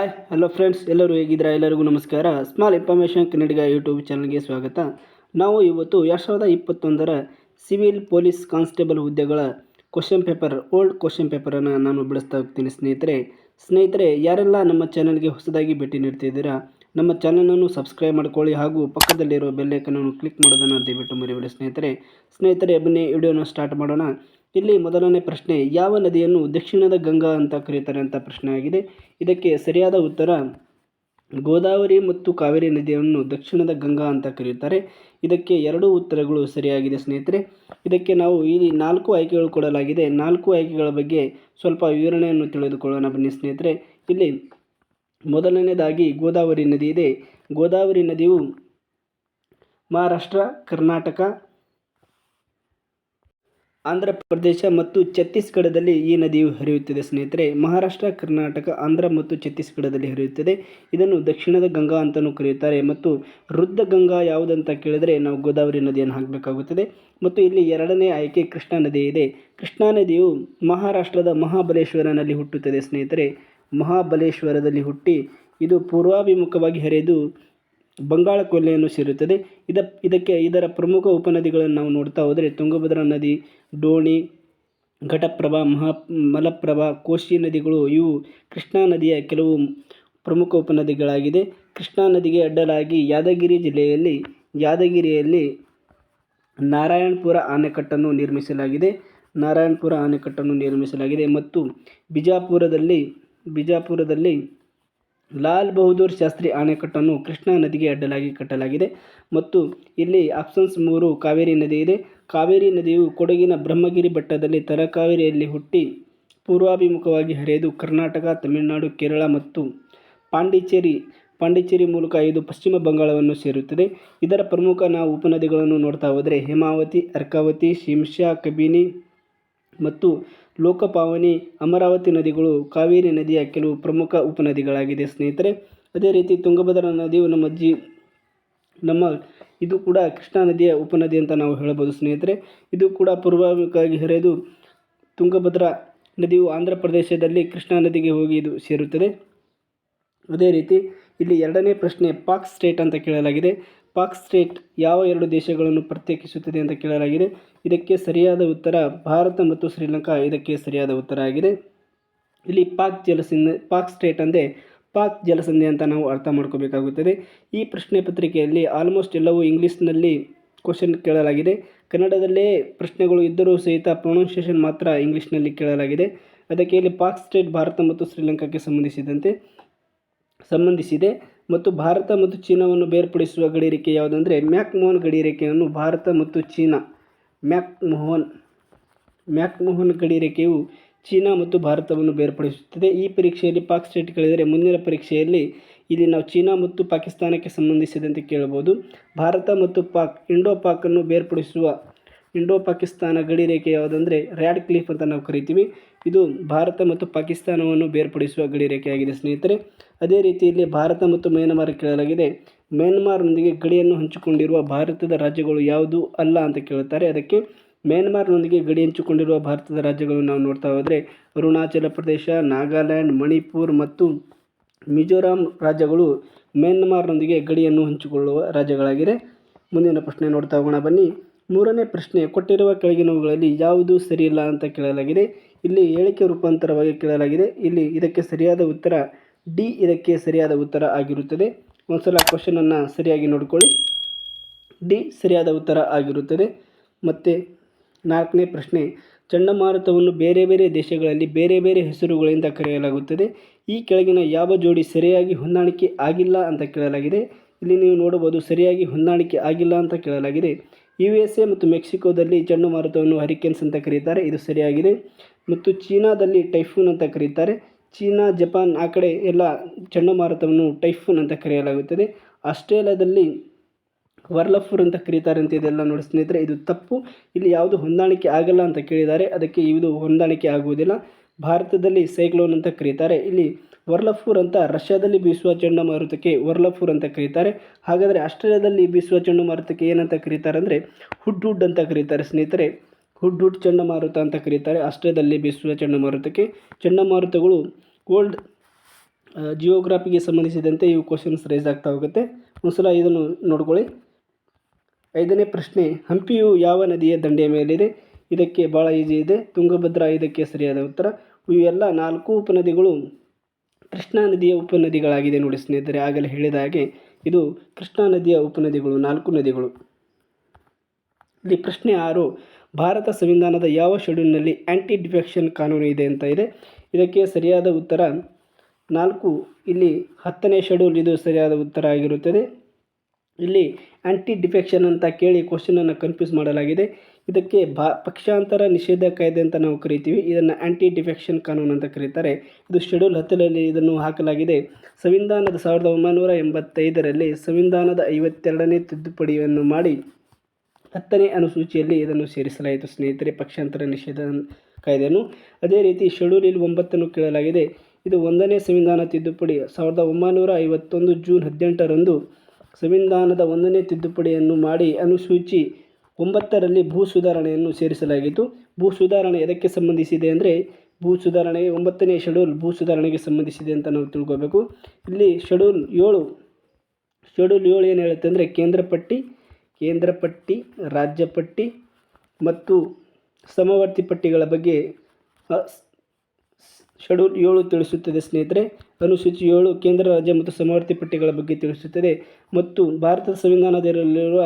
Hi hello friends ಎಲ್ಲರೂ ಹೇಗಿದ್ದೀರಾ? ಎಲ್ಲರಿಗೂ ನಮಸ್ಕಾರ. ಸ್ಮಾಲ್ ಇನ್ಫಾರ್ಮೇಷನ್ ಕನ್ನಡಿಗ ಯೂಟ್ಯೂಬ್ ಚಾನಲ್ಗೆ ಸ್ವಾಗತ. ನಾವು ಇವತ್ತು ಎರಡು ಸಾವಿರದ ಇಪ್ಪತ್ತೊಂದರ ಸಿವಿಲ್ ಪೊಲೀಸ್ ಕಾನ್ಸ್ಟೇಬಲ್ ಹುದ್ದೆಗಳ ಕ್ವಶನ್ ಪೇಪರ್ ಓಲ್ಡ್ ಕ್ವಶನ್ ಪೇಪರನ್ನು ನಾನು ಬಿಡಿಸ್ತಾ ಹೋಗ್ತೀನಿ ಸ್ನೇಹಿತರೆ. ಸ್ನೇಹಿತರೆ, ಯಾರೆಲ್ಲ ನಮ್ಮ ಚಾನಲ್ಗೆ ಹೊಸದಾಗಿ ಭೇಟಿ ನೀಡ್ತಿದ್ದೀರಾ, ನಮ್ಮ ಚಾನಲನ್ನು ಸಬ್ಸ್ಕ್ರೈಬ್ ಮಾಡ್ಕೊಳ್ಳಿ ಹಾಗೂ ಪಕ್ಕದಲ್ಲಿರೋ ಬೆಲ್ಲೈಕನನ್ನು ಕ್ಲಿಕ್ ಮಾಡೋದನ್ನು ದಯವಿಟ್ಟು ಮರಿಬೇಡಿ ಸ್ನೇಹಿತರೆ. ಸ್ನೇಹಿತರೆ, ಬನ್ನಿ ವಿಡಿಯೋನ ಸ್ಟಾರ್ಟ್ ಮಾಡೋಣ. ಇಲ್ಲಿ ಮೊದಲನೇ ಪ್ರಶ್ನೆ, ಯಾವ ನದಿಯನ್ನು ದಕ್ಷಿಣದ ಗಂಗಾ ಅಂತ ಕರೀತಾರೆ ಅಂತ ಪ್ರಶ್ನೆ ಆಗಿದೆ. ಇದಕ್ಕೆ ಸರಿಯಾದ ಉತ್ತರ ಗೋದಾವರಿ ಮತ್ತು ಕಾವೇರಿ ನದಿಯನ್ನು ದಕ್ಷಿಣದ ಗಂಗಾ ಅಂತ ಕರೆಯುತ್ತಾರೆ ಇದಕ್ಕೆ ಎರಡು ಉತ್ತರಗಳು ಸರಿಯಾಗಿದೆ ಸ್ನೇಹಿತರೆ. ಇದಕ್ಕೆ ನಾವು ಇಲ್ಲಿ ನಾಲ್ಕು ಆಯ್ಕೆಗಳು ಕೊಡಲಾಗಿದೆ. ನಾಲ್ಕು ಆಯ್ಕೆಗಳ ಬಗ್ಗೆ ಸ್ವಲ್ಪ ವಿವರಣೆಯನ್ನು ತಿಳಿದುಕೊಳ್ಳೋಣ ಬನ್ನಿ ಸ್ನೇಹಿತರೆ. ಇಲ್ಲಿ ಮೊದಲನೇದಾಗಿ ಗೋದಾವರಿ ನದಿ ಇದೆ. ಗೋದಾವರಿ ನದಿಯು ಮಹಾರಾಷ್ಟ್ರ, ಕರ್ನಾಟಕ ಆಂಧ್ರ ಪ್ರದೇಶ ಮತ್ತು ಛತ್ತೀಸ್ಗಢದಲ್ಲಿ ಈ ನದಿಯು ಹರಿಯುತ್ತದೆ. ಸ್ನೇಹಿತರೆ, ಮಹಾರಾಷ್ಟ್ರ, ಕರ್ನಾಟಕ, ಆಂಧ್ರ ಮತ್ತು ಛತ್ತೀಸ್ಗಢದಲ್ಲಿ ಹರಿಯುತ್ತದೆ. ಇದನ್ನು ದಕ್ಷಿಣದ ಗಂಗಾ ಅಂತಲೂ ಕರೆಯುತ್ತಾರೆ ಮತ್ತು ವೃದ್ಧ ಗಂಗಾ ಯಾವುದಂತ ಕೇಳಿದರೆ ನಾವು ಗೋದಾವರಿ ನದಿಯನ್ನು ಹಾಕಬೇಕಾಗುತ್ತದೆ. ಮತ್ತು ಇಲ್ಲಿ ಎರಡನೇ ಆಯ್ಕೆ ಕೃಷ್ಣಾ ನದಿ ಇದೆ. ಕೃಷ್ಣಾ ನದಿಯು ಮಹಾರಾಷ್ಟ್ರದ ಮಹಾಬಲೇಶ್ವರನಲ್ಲಿ ಹುಟ್ಟುತ್ತದೆ. ಸ್ನೇಹಿತರೆ, ಮಹಾಬಲೇಶ್ವರದಲ್ಲಿ ಹುಟ್ಟಿ ಇದು ಪೂರ್ವಾಭಿಮುಖವಾಗಿ ಹರಿದು ಬಂಗಾಳ ಕೊಲ್ಲೆಯನ್ನು ಸೇರುತ್ತದೆ. ಇದ, ಇದಕ್ಕೆ ಇದರ ಪ್ರಮುಖ ಉಪನದಿಗಳನ್ನು ನಾವು ನೋಡ್ತಾ ಹೋದರೆ ತುಂಗಭದ್ರಾ ನದಿ, ಡೋಣಿ, ಘಟಪ್ರಭಾ, ಮಹಾ, ಮಲಪ್ರಭಾ, ಕೋಶಿ ನದಿಗಳು ಇವು ಕೃಷ್ಣಾ ನದಿಯ ಕೆಲವು ಪ್ರಮುಖ ಉಪನದಿಗಳಾಗಿದೆ ಕೃಷ್ಣಾ ನದಿಗೆ ಅಡ್ಡಲಾಗಿ ಯಾದಗಿರಿ ಜಿಲ್ಲೆಯಲ್ಲಿ, ಯಾದಗಿರಿಯಲ್ಲಿ ನಾರಾಯಣಪುರ ಅಣೆಕಟ್ಟನ್ನು ನಿರ್ಮಿಸಲಾಗಿದೆ. ನಾರಾಯಣಪುರ ಅಣೆಕಟ್ಟನ್ನು ನಿರ್ಮಿಸಲಾಗಿದೆ ಮತ್ತು ಬಿಜಾಪುರದಲ್ಲಿ ಬಿಜಾಪುರದಲ್ಲಿ ಲಾಲ್ ಬಹದ್ದೂರ್ ಶಾಸ್ತ್ರಿ ಅಣೆಕಟ್ಟನ್ನು ಕೃಷ್ಣಾ ನದಿಗೆ ಅಡ್ಡಲಾಗಿ ಕಟ್ಟಲಾಗಿದೆ ಮತ್ತು ಇಲ್ಲಿ ಆಪ್ಷನ್ಸ್ ಮೂರು ಕಾವೇರಿ ನದಿ ಇದೆ. ಕಾವೇರಿ ನದಿಯು ಕೊಡಗಿನ ಬ್ರಹ್ಮಗಿರಿ ಬೆಟ್ಟದಲ್ಲಿ ತರಕಾವೇರಿಯಲ್ಲಿ ಹುಟ್ಟಿ ಪೂರ್ವಾಭಿಮುಖವಾಗಿ ಹರಿದು ಕರ್ನಾಟಕ, ತಮಿಳುನಾಡು, ಕೇರಳ ಮತ್ತು ಪಾಂಡಿಚೇರಿ ಪಾಂಡಿಚೇರಿ ಮೂಲಕ ಇದು ಪಶ್ಚಿಮ ಬಂಗಾಳವನ್ನು ಸೇರುತ್ತದೆ. ಇದರ ಪ್ರಮುಖ ನಾವು ಉಪನದಿಗಳನ್ನು ನೋಡ್ತಾ ಹೋದರೆ ಹೇಮಾವತಿ, ಅರ್ಕಾವತಿ ಶಿಂಷಾ ಕಬಿನಿ ಮತ್ತು ಲೋಕಪಾವನಿ ಅಮರಾವತಿ ನದಿಗಳು ಕಾವೇರಿ ನದಿಯ ಕೆಲವು ಪ್ರಮುಖ ಉಪನದಿಗಳಾಗಿದೆ. ಸ್ನೇಹಿತರೆ, ಅದೇ ರೀತಿ ತುಂಗಭದ್ರಾ ನದಿಯು ನಮ್ಮ ಜಿ, ನಮ್ಮ ಇದು ಕೂಡ ಕೃಷ್ಣಾ ನದಿಯ ಉಪನದಿ ಅಂತ ನಾವು ಹೇಳಬಹುದು. ಸ್ನೇಹಿತರೆ, ಇದು ಕೂಡ ಪೂರ್ವಾಭಿಮುಖವಾಗಿ ಹರಿದು ತುಂಗಭದ್ರಾ ನದಿಯು ಆಂಧ್ರ ಪ್ರದೇಶದಲ್ಲಿ ಕೃಷ್ಣಾ ನದಿಗೆ ಹೋಗಿ ಇದು ಸೇರುತ್ತದೆ. ಅದೇ ರೀತಿ, ಇಲ್ಲಿ ಎರಡನೇ ಪ್ರಶ್ನೆ ಪಾಕ್ ಸ್ಟೇಟ್ ಅಂತ ಕೇಳಲಾಗಿದೆ. ಪಾಕ್ ಸ್ಟೇಟ್ ಯಾವ ಎರಡು ದೇಶಗಳನ್ನು ಪ್ರತ್ಯೇಕಿಸುತ್ತದೆ ಅಂತ ಕೇಳಲಾಗಿದೆ. ಇದಕ್ಕೆ ಸರಿಯಾದ ಉತ್ತರ ಭಾರತ ಮತ್ತು ಶ್ರೀಲಂಕಾ. ಇದಕ್ಕೆ ಸರಿಯಾದ ಉತ್ತರ ಆಗಿದೆ. ಇಲ್ಲಿ ಪಾಕ್ ಜಲಸಂಧಿ ಪಾಕ್ ಸ್ಟೇಟ್ ಅಂದರೆ ಪಾಕ್ ಜಲಸಂಧಿ ಅಂತ ನಾವು ಅರ್ಥ ಮಾಡ್ಕೋಬೇಕಾಗುತ್ತದೆ. ಈ ಪ್ರಶ್ನೆ ಪತ್ರಿಕೆಯಲ್ಲಿ ಆಲ್ಮೋಸ್ಟ್ ಎಲ್ಲವೂ ಇಂಗ್ಲೀಷ್ನಲ್ಲಿ ಕ್ವಶನ್ ಕೇಳಲಾಗಿದೆ. ಕನ್ನಡದಲ್ಲೇ ಪ್ರಶ್ನೆಗಳು ಇದ್ದರೂ ಸಹಿತ ಪ್ರೊನೌನ್ಸಿಯೇಷನ್ ಮಾತ್ರ ಇಂಗ್ಲೀಷ್ನಲ್ಲಿ ಕೇಳಲಾಗಿದೆ. ಅದಕ್ಕೆ ಇಲ್ಲಿ ಪಾಕ್ ಸ್ಟೇಟ್ ಭಾರತ ಮತ್ತು ಶ್ರೀಲಂಕಾಕ್ಕೆ ಸಂಬಂಧಿಸಿದಂತೆ ಸಂಬಂಧಿಸಿದೆ. ಮತ್ತು ಭಾರತ ಮತ್ತು ಚೀನಾವನ್ನು ಬೇರ್ಪಡಿಸುವ ಗಡಿರೇಖೆ ಯಾವುದಂದರೆ ಮ್ಯಾಕ್ಮೋಹನ್ ಗಡಿರೇಖೆಯನ್ನು ಭಾರತ ಮತ್ತು ಚೀನಾ, ಮ್ಯಾಕ್ಮೋಹನ್ ಮ್ಯಾಕ್ಮೋಹನ್ ಗಡಿರೇಖೆಯು ಚೀನಾ ಮತ್ತು ಭಾರತವನ್ನು ಬೇರ್ಪಡಿಸುತ್ತದೆ. ಈ ಪರೀಕ್ಷೆಯಲ್ಲಿ ಪಾಕ್ ಸ್ಟೇಟ್ ಕೇಳಿದರೆ ಮುಂದಿನ ಪರೀಕ್ಷೆಯಲ್ಲಿ ಇಲ್ಲಿ ನಾವು ಚೀನಾ ಮತ್ತು ಪಾಕಿಸ್ತಾನಕ್ಕೆ ಸಂಬಂಧಿಸಿದಂತೆ ಕೇಳಬಹುದು. ಭಾರತ ಮತ್ತು ಪಾಕ್, ಇಂಡೋ ಪಾಕನ್ನು ಬೇರ್ಪಡಿಸುವ, ಇಂಡೋ ಪಾಕಿಸ್ತಾನ ಗಡಿ ರೇಖೆ ಯಾವುದಂದರೆ ರ್ಯಾಡ್ ಕ್ಲೀಫ್ ಅಂತ ನಾವು ಕರಿತೀವಿ. ಇದು ಭಾರತ ಮತ್ತು ಪಾಕಿಸ್ತಾನವನ್ನು ಬೇರ್ಪಡಿಸುವ ಗಡಿ ರೇಖೆಯಾಗಿದೆ ಸ್ನೇಹಿತರೆ. ಅದೇ ರೀತಿಯಲ್ಲಿ ಭಾರತ ಮತ್ತು ಮ್ಯಾನ್ಮಾರ್ ಕೇಳಲಾಗಿದೆ. ಮ್ಯಾನ್ಮಾರ್ನೊಂದಿಗೆ ಗಡಿಯನ್ನು ಹಂಚಿಕೊಂಡಿರುವ ಭಾರತದ ರಾಜ್ಯಗಳು ಯಾವುದು ಅಲ್ಲ ಅಂತ ಕೇಳುತ್ತಾರೆ. ಅದಕ್ಕೆ ಮ್ಯಾನ್ಮಾರ್ನೊಂದಿಗೆ ಗಡಿ ಹಂಚಿಕೊಂಡಿರುವ ಭಾರತದ ರಾಜ್ಯಗಳು ನಾವು ನೋಡ್ತಾ ಹೋದರೆ ಅರುಣಾಚಲ ಪ್ರದೇಶ, ನಾಗಾಲ್ಯಾಂಡ್, ಮಣಿಪುರ್ ಮತ್ತು ಮಿಜೋರಾಂ ರಾಜ್ಯಗಳು ಮ್ಯಾನ್ಮಾರ್ನೊಂದಿಗೆ ಗಡಿಯನ್ನು ಹಂಚಿಕೊಳ್ಳುವ ರಾಜ್ಯಗಳಾಗಿದೆ ಮುಂದಿನ ಪ್ರಶ್ನೆ ನೋಡ್ತಾ ಹೋಗೋಣ. ಬನ್ನಿ. ಮೂರನೇ ಪ್ರಶ್ನೆ, ಕೊಟ್ಟಿರುವ ಕೆಳಗಿನವುಗಳಲ್ಲಿ ಯಾವುದು ಸರಿಯಿಲ್ಲ ಅಂತ ಕೇಳಲಾಗಿದೆ. ಇಲ್ಲಿ ಹೇಳಿಕೆ ರೂಪಾಂತರವಾಗಿ ಕೇಳಲಾಗಿದೆ. ಇಲ್ಲಿ ಇದಕ್ಕೆ ಸರಿಯಾದ ಉತ್ತರ, ಡಿ ಇದಕ್ಕೆ ಸರಿಯಾದ ಉತ್ತರ ಆಗಿರುತ್ತದೆ. ಒಂದ್ಸಲ ಕ್ವಶನನ್ನು ಸರಿಯಾಗಿ ನೋಡಿಕೊಳ್ಳಿ. ಡಿ ಸರಿಯಾದ ಉತ್ತರ ಆಗಿರುತ್ತದೆ. ಮತ್ತು ನಾಲ್ಕನೇ ಪ್ರಶ್ನೆ, ಚಂಡಮಾರುತವನ್ನು ಬೇರೆ ಬೇರೆ ದೇಶಗಳಲ್ಲಿ ಬೇರೆ ಬೇರೆ ಹೆಸರುಗಳಿಂದ ಕರೆಯಲಾಗುತ್ತದೆ. ಈ ಕೆಳಗಿನ ಯಾವ ಜೋಡಿ ಸರಿಯಾಗಿ ಹೊಂದಾಣಿಕೆ ಆಗಿಲ್ಲ ಅಂತ ಕೇಳಲಾಗಿದೆ. ಇಲ್ಲಿ ನೀವು ನೋಡಬಹುದು ಸರಿಯಾಗಿ ಹೊಂದಾಣಿಕೆ ಆಗಿಲ್ಲ ಅಂತ ಕೇಳಲಾಗಿದೆ. ಯು ಎಸ್ ಎ ಮತ್ತು ಮೆಕ್ಸಿಕೋದಲ್ಲಿ ಚಂಡಮಾರುತವನ್ನು ಹರಿಕೇನ್ಸ್ ಅಂತ ಕರೀತಾರೆ. ಇದು ಸರಿಯಾಗಿದೆ. ಮತ್ತು ಚೀನಾದಲ್ಲಿ ಟೈಫೂನ್ ಅಂತ ಕರೀತಾರೆ. ಚೀನಾ, ಜಪಾನ್ ಆ ಕಡೆ ಎಲ್ಲ ಚಂಡಮಾರುತವನ್ನು ಟೈಫೂನ್ ಅಂತ ಕರೆಯಲಾಗುತ್ತದೆ. ಆಸ್ಟ್ರೇಲಿಯಾದಲ್ಲಿ ವರ್ಲಫುರ್ ಅಂತ ಕರೀತಾರೆ ಅಂತ ಇದೆಲ್ಲ ನೋಡಿ ಸ್ನೇಹಿತರೆ, ಇದು ತಪ್ಪು. ಇಲ್ಲಿ ಯಾವುದು ಹೊಂದಾಣಿಕೆ ಆಗಲ್ಲ ಅಂತ ಕೇಳಿದ್ದಾರೆ. ಅದಕ್ಕೆ ಇದು ಹೊಂದಾಣಿಕೆ ಆಗುವುದಿಲ್ಲ. ಭಾರತದಲ್ಲಿ ಸೈಕ್ಲೋನ್ ಅಂತ ಕರೀತಾರೆ. ಇಲ್ಲಿ ವರ್ಲಫೂರ್ ಅಂತ ರಷ್ಯಾದಲ್ಲಿ ಬೀಸುವ ಚಂಡಮಾರುತಕ್ಕೆ ವರ್ಲಫೂರ್ ಅಂತ ಕರೀತಾರೆ. ಹಾಗಾದರೆ ಆಸ್ಟ್ರೇಲಿಯಾದಲ್ಲಿ ಬೀಸುವ ಚಂಡಮಾರುತಕ್ಕೆ ಏನಂತ ಕರೀತಾರೆ ಅಂದರೆ ಹುಡ್ ಹುಡ್ ಅಂತ ಕರೀತಾರೆ ಸ್ನೇಹಿತರೆ. ಹುಡ್ ಹುಡ್ ಚಂಡಮಾರುತ ಅಂತ ಕರೀತಾರೆ. ಆಸ್ಟ್ರೇಲಿಯಾದಲ್ಲಿ ಬೀಸುವ ಚಂಡಮಾರುತಕ್ಕೆ ಚಂಡಮಾರುತಗಳು ಓಲ್ಡ್ ಜಿಯೋಗ್ರಾಫಿಗೆ ಸಂಬಂಧಿಸಿದಂತೆ ಇವು ಕ್ವಶನ್ಸ್ ರೈಸ್ ಆಗ್ತಾ ಹೋಗುತ್ತೆ. ಒಂದ್ಸಲ ಇದನ್ನು ನೋಡ್ಕೊಳ್ಳಿ. ಐದನೇ ಪ್ರಶ್ನೆ, ಹಂಪಿಯು ಯಾವ ನದಿಯ ದಂಡೆಯ ಮೇಲಿದೆ? ಇದಕ್ಕೆ ಭಾಳ ಈಜಿ ಇದೆ. ತುಂಗಭದ್ರಾ ಇದಕ್ಕೆ ಸರಿಯಾದ ಉತ್ತರ. ಇವೆಲ್ಲ ನಾಲ್ಕು ಉಪನದಿಗಳು ಕೃಷ್ಣಾ ನದಿಯ ಉಪನದಿಗಳಾಗಿದೆ ನೋಡಿ ಸ್ನೇಹಿತರೆ, ಆಗಲೇ ಹೇಳಿದ ಹಾಗೆ ಇದು ಕೃಷ್ಣಾ ನದಿಯ ಉಪನದಿಗಳು, ನಾಲ್ಕು ನದಿಗಳು. ಇಲ್ಲಿ ಪ್ರಶ್ನೆ ಆರು, ಭಾರತ ಸಂವಿಧಾನದ ಯಾವ ಶೆಡ್ಯೂಲ್ನಲ್ಲಿ ಆ್ಯಂಟಿ ಡಿಫೆಕ್ಷನ್ ಕಾನೂನು ಇದೆ ಅಂತ ಇದೆ. ಇದಕ್ಕೆ ಸರಿಯಾದ ಉತ್ತರ ನಾಲ್ಕು, ಇಲ್ಲಿ ಹತ್ತನೇ ಶೆಡ್ಯೂಲ್ ಇದು ಸರಿಯಾದ ಉತ್ತರ ಆಗಿರುತ್ತದೆ. ಇಲ್ಲಿ ಆ್ಯಂಟಿ ಡಿಫೆಕ್ಷನ್ ಅಂತ ಕೇಳಿ ಕ್ವಶನನ್ನು ಕನ್ಫ್ಯೂಸ್ ಮಾಡಲಾಗಿದೆ. ಇದಕ್ಕೆ ಭಾ ಪಕ್ಷಾಂತರ ನಿಷೇಧ ಕಾಯ್ದೆ ಅಂತ ನಾವು ಕರಿತೀವಿ. ಇದನ್ನು ಆ್ಯಂಟಿ ಡಿಫೆಕ್ಷನ್ ಕಾನೂನು ಅಂತ ಕರೀತಾರೆ. ಇದು ಶೆಡ್ಯೂಲ್ ಹತ್ತರಲ್ಲಿ ಇದನ್ನು ಹಾಕಲಾಗಿದೆ. ಸಂವಿಧಾನದ ಸಾವಿರದ ಒಂಬೈನೂರ ಎಂಬತ್ತೈದರಲ್ಲಿ ಸಂವಿಧಾನದ ಐವತ್ತೆರಡನೇ ತಿದ್ದುಪಡಿಯನ್ನು ಮಾಡಿ ಹತ್ತನೇ ಅನುಸೂಚಿಯಲ್ಲಿ ಇದನ್ನು ಸೇರಿಸಲಾಯಿತು. ಸ್ನೇಹಿತರೆ, ಪಕ್ಷಾಂತರ ನಿಷೇಧ ಕಾಯ್ದೆಯನ್ನು ಅದೇ ರೀತಿ ಶೆಡ್ಯೂಲ್ ಇಲ್ಲಿ ಒಂಬತ್ತನ್ನು ಕೇಳಲಾಗಿದೆ. ಇದು ಒಂದನೇ ಸಂವಿಧಾನ ತಿದ್ದುಪಡಿ. ಸಾವಿರದ ಒಂಬೈನೂರ ಐವತ್ತೊಂದು ಜೂನ್ ಹದಿನೆಂಟರಂದು ಸಂವಿಧಾನದ ಒಂದನೇ ತಿದ್ದುಪಡಿಯನ್ನು ಮಾಡಿ ಅನುಸೂಚಿ ಒಂಬತ್ತರಲ್ಲಿ ಭೂ ಸುಧಾರಣೆಯನ್ನು ಸೇರಿಸಲಾಗಿತ್ತು ಭೂ ಸುಧಾರಣೆ ಎದಕ್ಕೆ ಸಂಬಂಧಿಸಿದೆ ಅಂದರೆ, ಭೂ ಸುಧಾರಣೆ ಒಂಬತ್ತನೇ ಶೆಡ್ಯೂಲ್ ಭೂ ಸುಧಾರಣೆಗೆ ಸಂಬಂಧಿಸಿದೆ ಅಂತ ನಾವು ತಿಳ್ಕೋಬೇಕು. ಇಲ್ಲಿ ಶೆಡ್ಯೂಲ್ ಏಳು ಶೆಡ್ಯೂಲ್ ಏಳು ಏನು ಹೇಳುತ್ತೆ ಅಂದರೆ ಕೇಂದ್ರ ಪಟ್ಟಿ ಕೇಂದ್ರ ಪಟ್ಟಿ ರಾಜ್ಯ ಪಟ್ಟಿ ಮತ್ತು ಸಮವರ್ತಿ ಪಟ್ಟಿಗಳ ಬಗ್ಗೆ ಶೆಡ್ಯೂಲ್ ಏಳು ತಿಳಿಸುತ್ತದೆ ಸ್ನೇಹಿತರೆ. ಅನುಸೂಚಿ ಏಳು ಕೇಂದ್ರ, ರಾಜ್ಯ ಮತ್ತು ಸಮವರ್ತಿ ಪಟ್ಟಿಗಳ ಬಗ್ಗೆ ತಿಳಿಸುತ್ತದೆ. ಮತ್ತು ಭಾರತದ ಸಂವಿಧಾನದಲ್ಲಿರುವ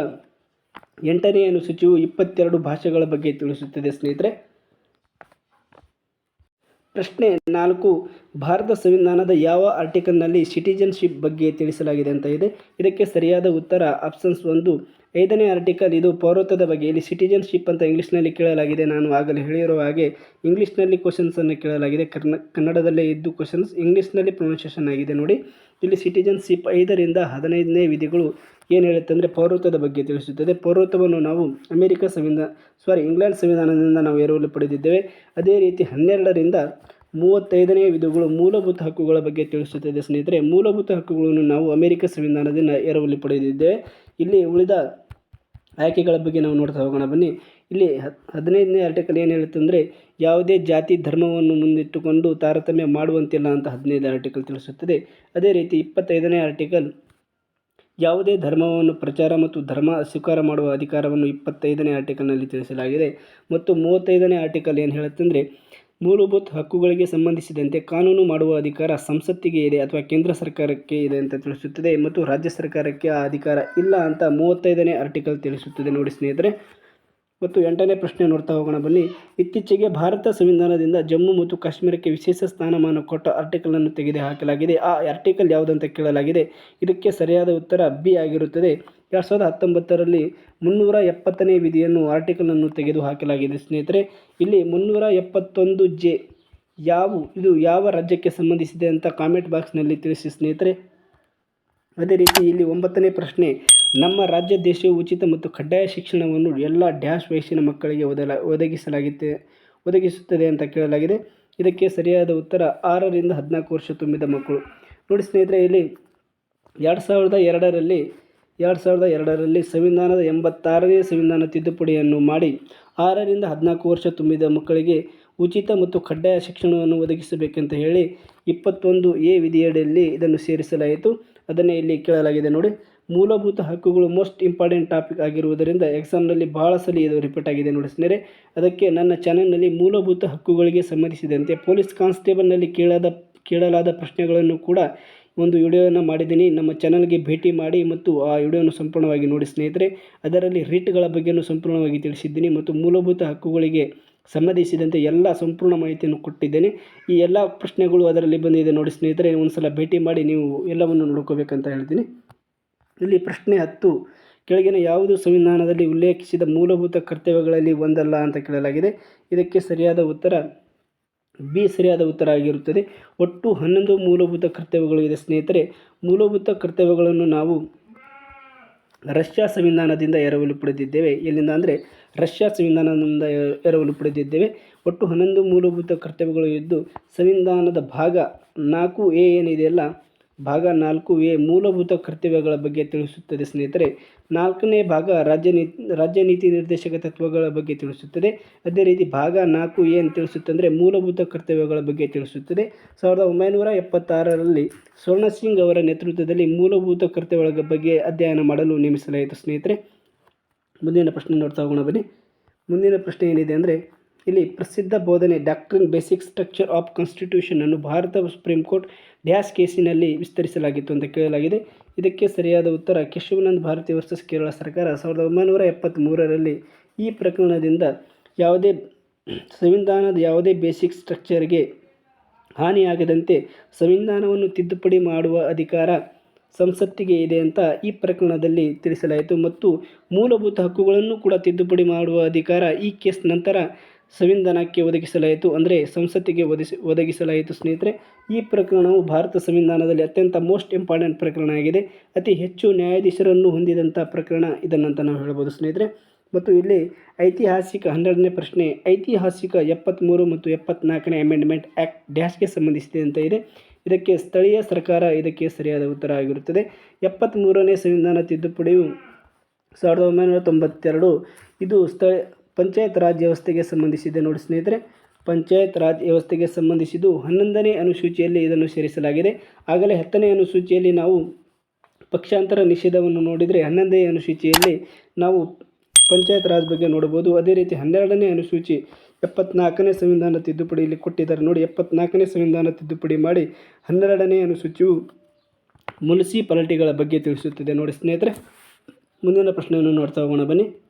ಎಂಟನೇ ಅನುಸೂಚಿಯು ಇಪ್ಪತ್ತೆರಡು ಭಾಷೆಗಳ ಬಗ್ಗೆ ತಿಳಿಸುತ್ತದೆ, ಸ್ನೇಹಿತರೆ. ಪ್ರಶ್ನೆ ನಾಲ್ಕು, ಭಾರತ ಸಂವಿಧಾನದ ಯಾವ ಆರ್ಟಿಕಲ್ನಲ್ಲಿ ಸಿಟಿಜನ್ಶಿಪ್ ಬಗ್ಗೆ ತಿಳಿಸಲಾಗಿದೆ ಅಂತ ಇದೆ. ಇದಕ್ಕೆ ಸರಿಯಾದ ಉತ್ತರ ಆಪ್ಷನ್ಸ್ ಒಂದು, ಐದನೇ ಆರ್ಟಿಕಲ್, ಇದು ಪೌರತ್ವದ ಬಗ್ಗೆ ಇಲ್ಲಿ ಸಿಟಿಜನ್ಶಿಪ್ ಅಂತ ಇಂಗ್ಲೀಷ್ನಲ್ಲಿ ಕೇಳಲಾಗಿದೆ. ನಾನು ಆಗಲೇ ಹೇಳಿರುವ ಹಾಗೆ ಇಂಗ್ಲೀಷ್ನಲ್ಲಿ ಕ್ವಶನ್ಸನ್ನು ಕೇಳಲಾಗಿದೆ. ಕರ್ನ, ಕನ್ನಡದಲ್ಲೇ ಇದ್ದು ಕ್ವಶನ್ಸ್ ಇಂಗ್ಲೀಷ್ನಲ್ಲಿ ಪ್ರೊನೌನ್ಸಿಯೇಷನ್ ಆಗಿದೆ. ನೋಡಿ, ಇಲ್ಲಿ ಸಿಟಿಜನ್ಶಿಪ್ ಐದರಿಂದ ಹದಿನೈದನೇ ವಿಧಿಗಳು ಏನು ಹೇಳುತ್ತೆ ಪೌರತ್ವದ ಬಗ್ಗೆ ತಿಳಿಸುತ್ತದೆ. ಪೌರತ್ವವನ್ನು ನಾವು ಅಮೆರಿಕ ಸಂವಿಧಾನ ಸಾರಿ ಇಂಗ್ಲೆಂಡ್ ಸಂವಿಧಾನದಿಂದ ನಾವು ಎರವಲು ಪಡೆದಿದ್ದೇವೆ. ಅದೇ ರೀತಿ ಹನ್ನೆರಡರಿಂದ ಮೂವತ್ತೈದನೇ ವಿಧಗಳು ಮೂಲಭೂತ ಹಕ್ಕುಗಳ ಬಗ್ಗೆ ತಿಳಿಸುತ್ತದೆ ಸ್ನೇಹಿತರೆ. ಮೂಲಭೂತ ಹಕ್ಕುಗಳನ್ನು ನಾವು ಅಮೆರಿಕ ಸಂವಿಧಾನದಿಂದ ಎರವಲು ಪಡೆದಿದ್ದೇವೆ. ಇಲ್ಲಿ ಉಳಿದ ಆಯ್ಕೆಗಳ ಬಗ್ಗೆ ನಾವು ನೋಡ್ತಾ ಹೋಗೋಣ. ಬನ್ನಿ. ಇಲ್ಲಿ ಹದ್ ಹದಿನೈದನೇ ಆರ್ಟಿಕಲ್ ಏನು ಹೇಳುತ್ತೆ ಅಂದರೆ, ಯಾವುದೇ ಜಾತಿ ಧರ್ಮವನ್ನು ಮುಂದಿಟ್ಟುಕೊಂಡು ತಾರತಮ್ಯ ಮಾಡುವಂತಿಲ್ಲ ಅಂತ ಹದಿನೈದು ಆರ್ಟಿಕಲ್ ತಿಳಿಸುತ್ತದೆ. ಅದೇ ರೀತಿ ಇಪ್ಪತ್ತೈದನೇ ಆರ್ಟಿಕಲ್ ಯಾವುದೇ ಧರ್ಮವನ್ನು ಪ್ರಚಾರ ಮತ್ತು ಧರ್ಮ ಸ್ವೀಕಾರ ಮಾಡುವ ಅಧಿಕಾರವನ್ನು ಇಪ್ಪತ್ತೈದನೇ ಆರ್ಟಿಕಲ್ನಲ್ಲಿ ತಿಳಿಸಲಾಗಿದೆ. ಮತ್ತು ಮೂವತ್ತೈದನೇ ಆರ್ಟಿಕಲ್ ಏನು ಹೇಳುತ್ತಂದರೆ, ಮೂಲಭೂತ ಹಕ್ಕುಗಳಿಗೆ ಸಂಬಂಧಿಸಿದಂತೆ ಕಾನೂನು ಮಾಡುವ ಅಧಿಕಾರ ಸಂಸತ್ತಿಗೆ ಇದೆ ಅಥವಾ ಕೇಂದ್ರ ಸರ್ಕಾರಕ್ಕೆ ಇದೆ ಅಂತ ತಿಳಿಸುತ್ತದೆ ಮತ್ತು ರಾಜ್ಯ ಸರ್ಕಾರಕ್ಕೆ ಆ ಅಧಿಕಾರ ಇಲ್ಲ ಅಂತ ಮೂವತ್ತೈದನೇ ಆರ್ಟಿಕಲ್ ತಿಳಿಸುತ್ತದೆ. ನೋಡಿ ಸ್ನೇಹಿತರೆ ಮತ್ತು ಎಂಟನೇ ಪ್ರಶ್ನೆ ನೋಡ್ತಾ ಹೋಗೋಣ. ಬನ್ನಿ. ಇತ್ತೀಚೆಗೆ ಭಾರತ ಸಂವಿಧಾನದಿಂದ ಜಮ್ಮು ಮತ್ತು ಕಾಶ್ಮೀರಕ್ಕೆ ವಿಶೇಷ ಸ್ಥಾನಮಾನ ಕೊಟ್ಟ ಆರ್ಟಿಕಲನ್ನು ತೆಗೆದು ಹಾಕಲಾಗಿದೆ. ಆ ಆರ್ಟಿಕಲ್ ಯಾವುದಂತ ಕೇಳಲಾಗಿದೆ. ಇದಕ್ಕೆ ಸರಿಯಾದ ಉತ್ತರ ಬಿ ಆಗಿರುತ್ತದೆ. ಎರಡು ಸಾವಿರದ ಹತ್ತೊಂಬತ್ತರಲ್ಲಿ ಮುನ್ನೂರ ಎಪ್ಪತ್ತನೇ ವಿಧಿಯನ್ನು ಆರ್ಟಿಕಲನ್ನು ತೆಗೆದು ಹಾಕಲಾಗಿದೆ ಸ್ನೇಹಿತರೆ. ಇಲ್ಲಿ ಮುನ್ನೂರ ಎಪ್ಪತ್ತೊಂದು ಜೆ ಯಾವ, ಇದು ಯಾವ ರಾಜ್ಯಕ್ಕೆ ಸಂಬಂಧಿಸಿದೆ ಅಂತ ಕಾಮೆಂಟ್ ಬಾಕ್ಸ್ನಲ್ಲಿ ತಿಳಿಸಿ ಸ್ನೇಹಿತರೆ. ಅದೇ ರೀತಿ ಇಲ್ಲಿ ಒಂಬತ್ತನೇ ಪ್ರಶ್ನೆ ನಮ್ಮ ರಾಜ್ಯ ದೇಶವು ಉಚಿತ ಮತ್ತು ಕಡ್ಡಾಯ ಶಿಕ್ಷಣವನ್ನು ಎಲ್ಲ ಡ್ಯಾಶ್ ವಯಸ್ಸಿನ ಮಕ್ಕಳಿಗೆ ಒದಲ ಒದಗಿಸಲಾಗಿದೆ ಒದಗಿಸುತ್ತದೆ ಅಂತ ಕೇಳಲಾಗಿದೆ. ಇದಕ್ಕೆ ಸರಿಯಾದ ಉತ್ತರ ಆರರಿಂದ ಹದಿನಾಲ್ಕು ವರ್ಷ ತುಂಬಿದ ಮಕ್ಕಳು. ನೋಡಿ ಸ್ನೇಹಿತರೆ, ಇಲ್ಲಿ ಎರಡು ಸಾವಿರದ ಎರಡರಲ್ಲಿ, ಎರಡು ಸಾವಿರದ ಎರಡರಲ್ಲಿ ಸಂವಿಧಾನದ ಎಂಬತ್ತಾರನೇ ಸಂವಿಧಾನ ತಿದ್ದುಪಡಿಯನ್ನು ಮಾಡಿ ಆರರಿಂದ ಹದಿನಾಲ್ಕು ವರ್ಷ ತುಂಬಿದ ಮಕ್ಕಳಿಗೆ ಉಚಿತ ಮತ್ತು ಕಡ್ಡಾಯ ಶಿಕ್ಷಣವನ್ನು ಒದಗಿಸಬೇಕಂತ ಹೇಳಿ ಇಪ್ಪತ್ತೊಂದು ಎ ವಿಧಿಯಡಿಯಲ್ಲಿ ಇದನ್ನು ಸೇರಿಸಲಾಯಿತು. ಅದನ್ನೇ ಇಲ್ಲಿ ಕೇಳಲಾಗಿದೆ ನೋಡಿ. ಮೂಲಭೂತ ಹಕ್ಕುಗಳು ಮೋಸ್ಟ್ ಇಂಪಾರ್ಟೆಂಟ್ ಟಾಪಿಕ್ ಆಗಿರುವುದರಿಂದ ಎಕ್ಸಾಮ್ನಲ್ಲಿ ಭಾಳ ಸಲ ಇದು ರಿಪೀಟ್ ಆಗಿದೆ ನೋಡಿ ಸ್ನೇಹಿತರೆ. ಅದಕ್ಕೆ ನನ್ನ ಚಾನೆಲ್ನಲ್ಲಿ ಮೂಲಭೂತ ಹಕ್ಕುಗಳಿಗೆ ಸಂಬಂಧಿಸಿದಂತೆ ಪೊಲೀಸ್ ಕಾನ್ಸ್ಟೇಬಲ್ನಲ್ಲಿ ಕೇಳಾದ, ಕೇಳಲಾದ ಪ್ರಶ್ನೆಗಳನ್ನು ಕೂಡ ಒಂದು ವಿಡಿಯೋವನ್ನು ಮಾಡಿದ್ದೀನಿ. ನಮ್ಮ ಚಾನಲ್ಗೆ ಭೇಟಿ ಮಾಡಿ ಮತ್ತು ಆ ವಿಡಿಯೋನ ಸಂಪೂರ್ಣವಾಗಿ ನೋಡಿ ಸ್ನೇಹಿತರೆ. ಅದರಲ್ಲಿ ರಿಟ್ಗಳ ಬಗ್ಗೆಯೂ ಸಂಪೂರ್ಣವಾಗಿ ತಿಳಿಸಿದ್ದೀನಿ ಮತ್ತು ಮೂಲಭೂತ ಹಕ್ಕುಗಳಿಗೆ ಸಂಬಂಧಿಸಿದಂತೆ ಎಲ್ಲ ಸಂಪೂರ್ಣ ಮಾಹಿತಿಯನ್ನು ಕೊಟ್ಟಿದ್ದೇನೆ. ಈ ಎಲ್ಲ ಪ್ರಶ್ನೆಗಳು ಅದರಲ್ಲಿ ಬಂದಿದೆ ನೋಡಿ ಸ್ನೇಹಿತರೆ. ಒಂದು ಸಲ ಭೇಟಿ ಮಾಡಿ ನೀವು ಎಲ್ಲವನ್ನು ನೋಡ್ಕೋಬೇಕಂತ ಹೇಳ್ತೀನಿ. ಇಲ್ಲಿ ಪ್ರಶ್ನೆ ಹತ್ತು. ಕೆಳಗಿನ ಯಾವುದು ಸಂವಿಧಾನದಲ್ಲಿ ಉಲ್ಲೇಖಿಸಿದ ಮೂಲಭೂತ ಕರ್ತವ್ಯಗಳಲ್ಲಿ ಒಂದಲ್ಲ ಅಂತ ಕೇಳಲಾಗಿದೆ. ಇದಕ್ಕೆ ಸರಿಯಾದ ಉತ್ತರ ಬಿ, ಸರಿಯಾದ ಉತ್ತರ ಆಗಿರುತ್ತದೆ. ಒಟ್ಟು ಹನ್ನೊಂದು ಮೂಲಭೂತ ಕರ್ತವ್ಯಗಳು ಇದೆ ಸ್ನೇಹಿತರೆ. ಮೂಲಭೂತ ಕರ್ತವ್ಯಗಳನ್ನು ನಾವು ರಷ್ಯಾ ಸಂವಿಧಾನದಿಂದ ಎರವಲು ಪಡೆದಿದ್ದೇವೆ. ಎಲ್ಲಿಂದ ಅಂದರೆ ರಷ್ಯಾ ಸಂವಿಧಾನದಿಂದ ಎರವಲು ಪಡೆದಿದ್ದೇವೆ. ಒಟ್ಟು ಹನ್ನೊಂದು ಮೂಲಭೂತ ಕರ್ತವ್ಯಗಳು ಇದ್ದು, ಸಂವಿಧಾನದ ಭಾಗ ನಾಲ್ಕು ಎ ಏನಿದೆಯಲ್ಲ ಭಾಗ ನಾಲ್ಕು ಎ ಮೂಲಭೂತ ಕರ್ತವ್ಯಗಳ ಬಗ್ಗೆ ತಿಳಿಸುತ್ತದೆ, ಸ್ನೇಹಿತರೆ. ನಾಲ್ಕನೇ ಭಾಗ ರಾಜ್ಯ ನೀತಿ ರಾಜ್ಯ ನೀತಿ ನಿರ್ದೇಶಕ ತತ್ವಗಳ ಬಗ್ಗೆ ತಿಳಿಸುತ್ತದೆ. ಅದೇ ರೀತಿ ಭಾಗ ನಾಲ್ಕು ಏನು ತಿಳಿಸುತ್ತೆ ಅಂದರೆ ಮೂಲಭೂತ ಕರ್ತವ್ಯಗಳ ಬಗ್ಗೆ ತಿಳಿಸುತ್ತದೆ. ಸಾವಿರದ ಒಂಬೈನೂರ ಎಪ್ಪತ್ತಾರರಲ್ಲಿ ಸ್ವರ್ಣ ಸಿಂಗ್ ಅವರ ನೇತೃತ್ವದಲ್ಲಿ ಮೂಲಭೂತ ಕರ್ತವ್ಯಗಳ ಬಗ್ಗೆ ಅಧ್ಯಯನ ಮಾಡಲು ನೇಮಿಸಲಾಯಿತು, ಸ್ನೇಹಿತರೆ. ಮುಂದಿನ ಪ್ರಶ್ನೆ ನೋಡ್ತಾ ಹೋಗೋಣ ಬನ್ನಿ. ಮುಂದಿನ ಪ್ರಶ್ನೆ ಏನಿದೆ ಅಂದರೆ ಇಲ್ಲಿ ಪ್ರಸಿದ್ಧ ಬೋಧನೆ doctrine basic structure of constitution ಅನ್ನು ಭಾರತ ಸುಪ್ರೀಂ ಕೋರ್ಟ್ ಡ್ಯಾಶ್ ಕೇಸಿನಲ್ಲಿ ವಿಸ್ತರಿಸಲಾಗಿತ್ತು ಅಂತ ಕೇಳಲಾಗಿದೆ. ಇದಕ್ಕೆ ಸರಿಯಾದ ಉತ್ತರ ಕೇಶವನಂದ್ ಭಾರತಿ ವರ್ಸಸ್ ಕೇರಳ ಸರ್ಕಾರ. ಸಾವಿರದ ಒಂಬೈನೂರ ಎಪ್ಪತ್ತ್ಮೂರರಲ್ಲಿ ಈ ಪ್ರಕರಣದಿಂದ ಯಾವುದೇ ಸಂವಿಧಾನದ ಯಾವುದೇ ಬೇಸಿಕ್ ಸ್ಟ್ರಕ್ಚರ್ಗೆ ಹಾನಿಯಾಗದಂತೆ ಸಂವಿಧಾನವನ್ನು ತಿದ್ದುಪಡಿ ಮಾಡುವ ಅಧಿಕಾರ ಸಂಸತ್ತಿಗೆ ಇದೆ ಅಂತ ಈ ಪ್ರಕರಣದಲ್ಲಿ ತಿಳಿಸಲಾಯಿತು. ಮತ್ತು ಮೂಲಭೂತ ಹಕ್ಕುಗಳನ್ನು ಕೂಡ ತಿದ್ದುಪಡಿ ಮಾಡುವ ಅಧಿಕಾರ ಈ ಕೇಸ್ ನಂತರ ಸಂವಿಧಾನಕ್ಕೆ ಒದಗಿಸಲಾಯಿತು ಅಂದರೆ ಸಂಸತ್ತಿಗೆ ಒದಗಿಸಿ ಒದಗಿಸಲಾಯಿತು ಸ್ನೇಹಿತರೆ. ಈ ಪ್ರಕರಣವು ಭಾರತ ಸಂವಿಧಾನದಲ್ಲಿ ಅತ್ಯಂತ ಮೋಸ್ಟ್ ಇಂಪಾರ್ಟೆಂಟ್ ಪ್ರಕರಣ ಆಗಿದೆ. ಅತಿ ಹೆಚ್ಚು ನ್ಯಾಯಾಧೀಶರನ್ನು ಹೊಂದಿದಂಥ ಪ್ರಕರಣ ಇದನ್ನಂತ ನಾವು ಹೇಳ್ಬೋದು ಸ್ನೇಹಿತರೆ. ಮತ್ತು ಇಲ್ಲಿ ಐತಿಹಾಸಿಕ ಹನ್ನೆರಡನೇ ಪ್ರಶ್ನೆ, ಐತಿಹಾಸಿಕ ಎಪ್ಪತ್ತ್ಮೂರು ಮತ್ತು ಎಪ್ಪತ್ನಾಲ್ಕನೇ ಅಮೆಂಡ್ಮೆಂಟ್ ಆ್ಯಕ್ಟ್ ಡ್ಯಾಶ್ಗೆ ಸಂಬಂಧಿಸಿದೆ ಅಂತ ಇದೆ. ಇದಕ್ಕೆ ಸ್ಥಳೀಯ ಸರ್ಕಾರ ಇದಕ್ಕೆ ಸರಿಯಾದ ಉತ್ತರ ಆಗಿರುತ್ತದೆ. ಎಪ್ಪತ್ತ್ಮೂರನೇ ಸಂವಿಧಾನ ತಿದ್ದುಪಡಿಯು ಸಾವಿರದ ಒಂಬೈನೂರ ತೊಂಬತ್ತೆರಡು. ಇದು ಸ್ಥಳ ಪಂಚಾಯತ್ ರಾಜ್ ವ್ಯವಸ್ಥೆಗೆ ಸಂಬಂಧಿಸಿದೆ. ನೋಡಿ ಸ್ನೇಹಿತರೆ, ಪಂಚಾಯತ್ ರಾಜ್ ವ್ಯವಸ್ಥೆಗೆ ಸಂಬಂಧಿಸಿದ್ದು ಹನ್ನೊಂದನೇ ಅನುಸೂಚಿಯಲ್ಲಿ ಇದನ್ನು ಸೇರಿಸಲಾಗಿದೆ. ಆಗಲೇ ಹತ್ತನೇ ಅನುಸೂಚಿಯಲ್ಲಿ ನಾವು ಪಕ್ಷಾಂತರ ನಿಷೇಧವನ್ನು ನೋಡಿದರೆ ಹನ್ನೊಂದನೇ ಅನುಸೂಚಿಯಲ್ಲಿ ನಾವು ಪಂಚಾಯತ್ ರಾಜ್ ಬಗ್ಗೆ ನೋಡಬಹುದು. ಅದೇ ರೀತಿ ಹನ್ನೆರಡನೇ ಅನುಸೂಚಿ ಎಪ್ಪತ್ನಾಲ್ಕನೇ ಸಂವಿಧಾನ ತಿದ್ದುಪಡಿಯಲ್ಲಿ ಕೊಟ್ಟಿದ್ದಾರೆ. ನೋಡಿ, ಎಪ್ಪತ್ನಾಲ್ಕನೇ ಸಂವಿಧಾನ ತಿದ್ದುಪಡಿ ಮಾಡಿ ಹನ್ನೆರಡನೇ ಅನುಸೂಚಿಯು ಮುನ್ಸಿಪಾಲಿಟಿಗಳ ಬಗ್ಗೆ ತಿಳಿಸುತ್ತದೆ. ನೋಡಿ ಸ್ನೇಹಿತರೆ, ಮುಂದಿನ ಪ್ರಶ್ನೆಯನ್ನು ನೋಡ್ತಾ ಹೋಗೋಣ. ಬನ್ನಿ.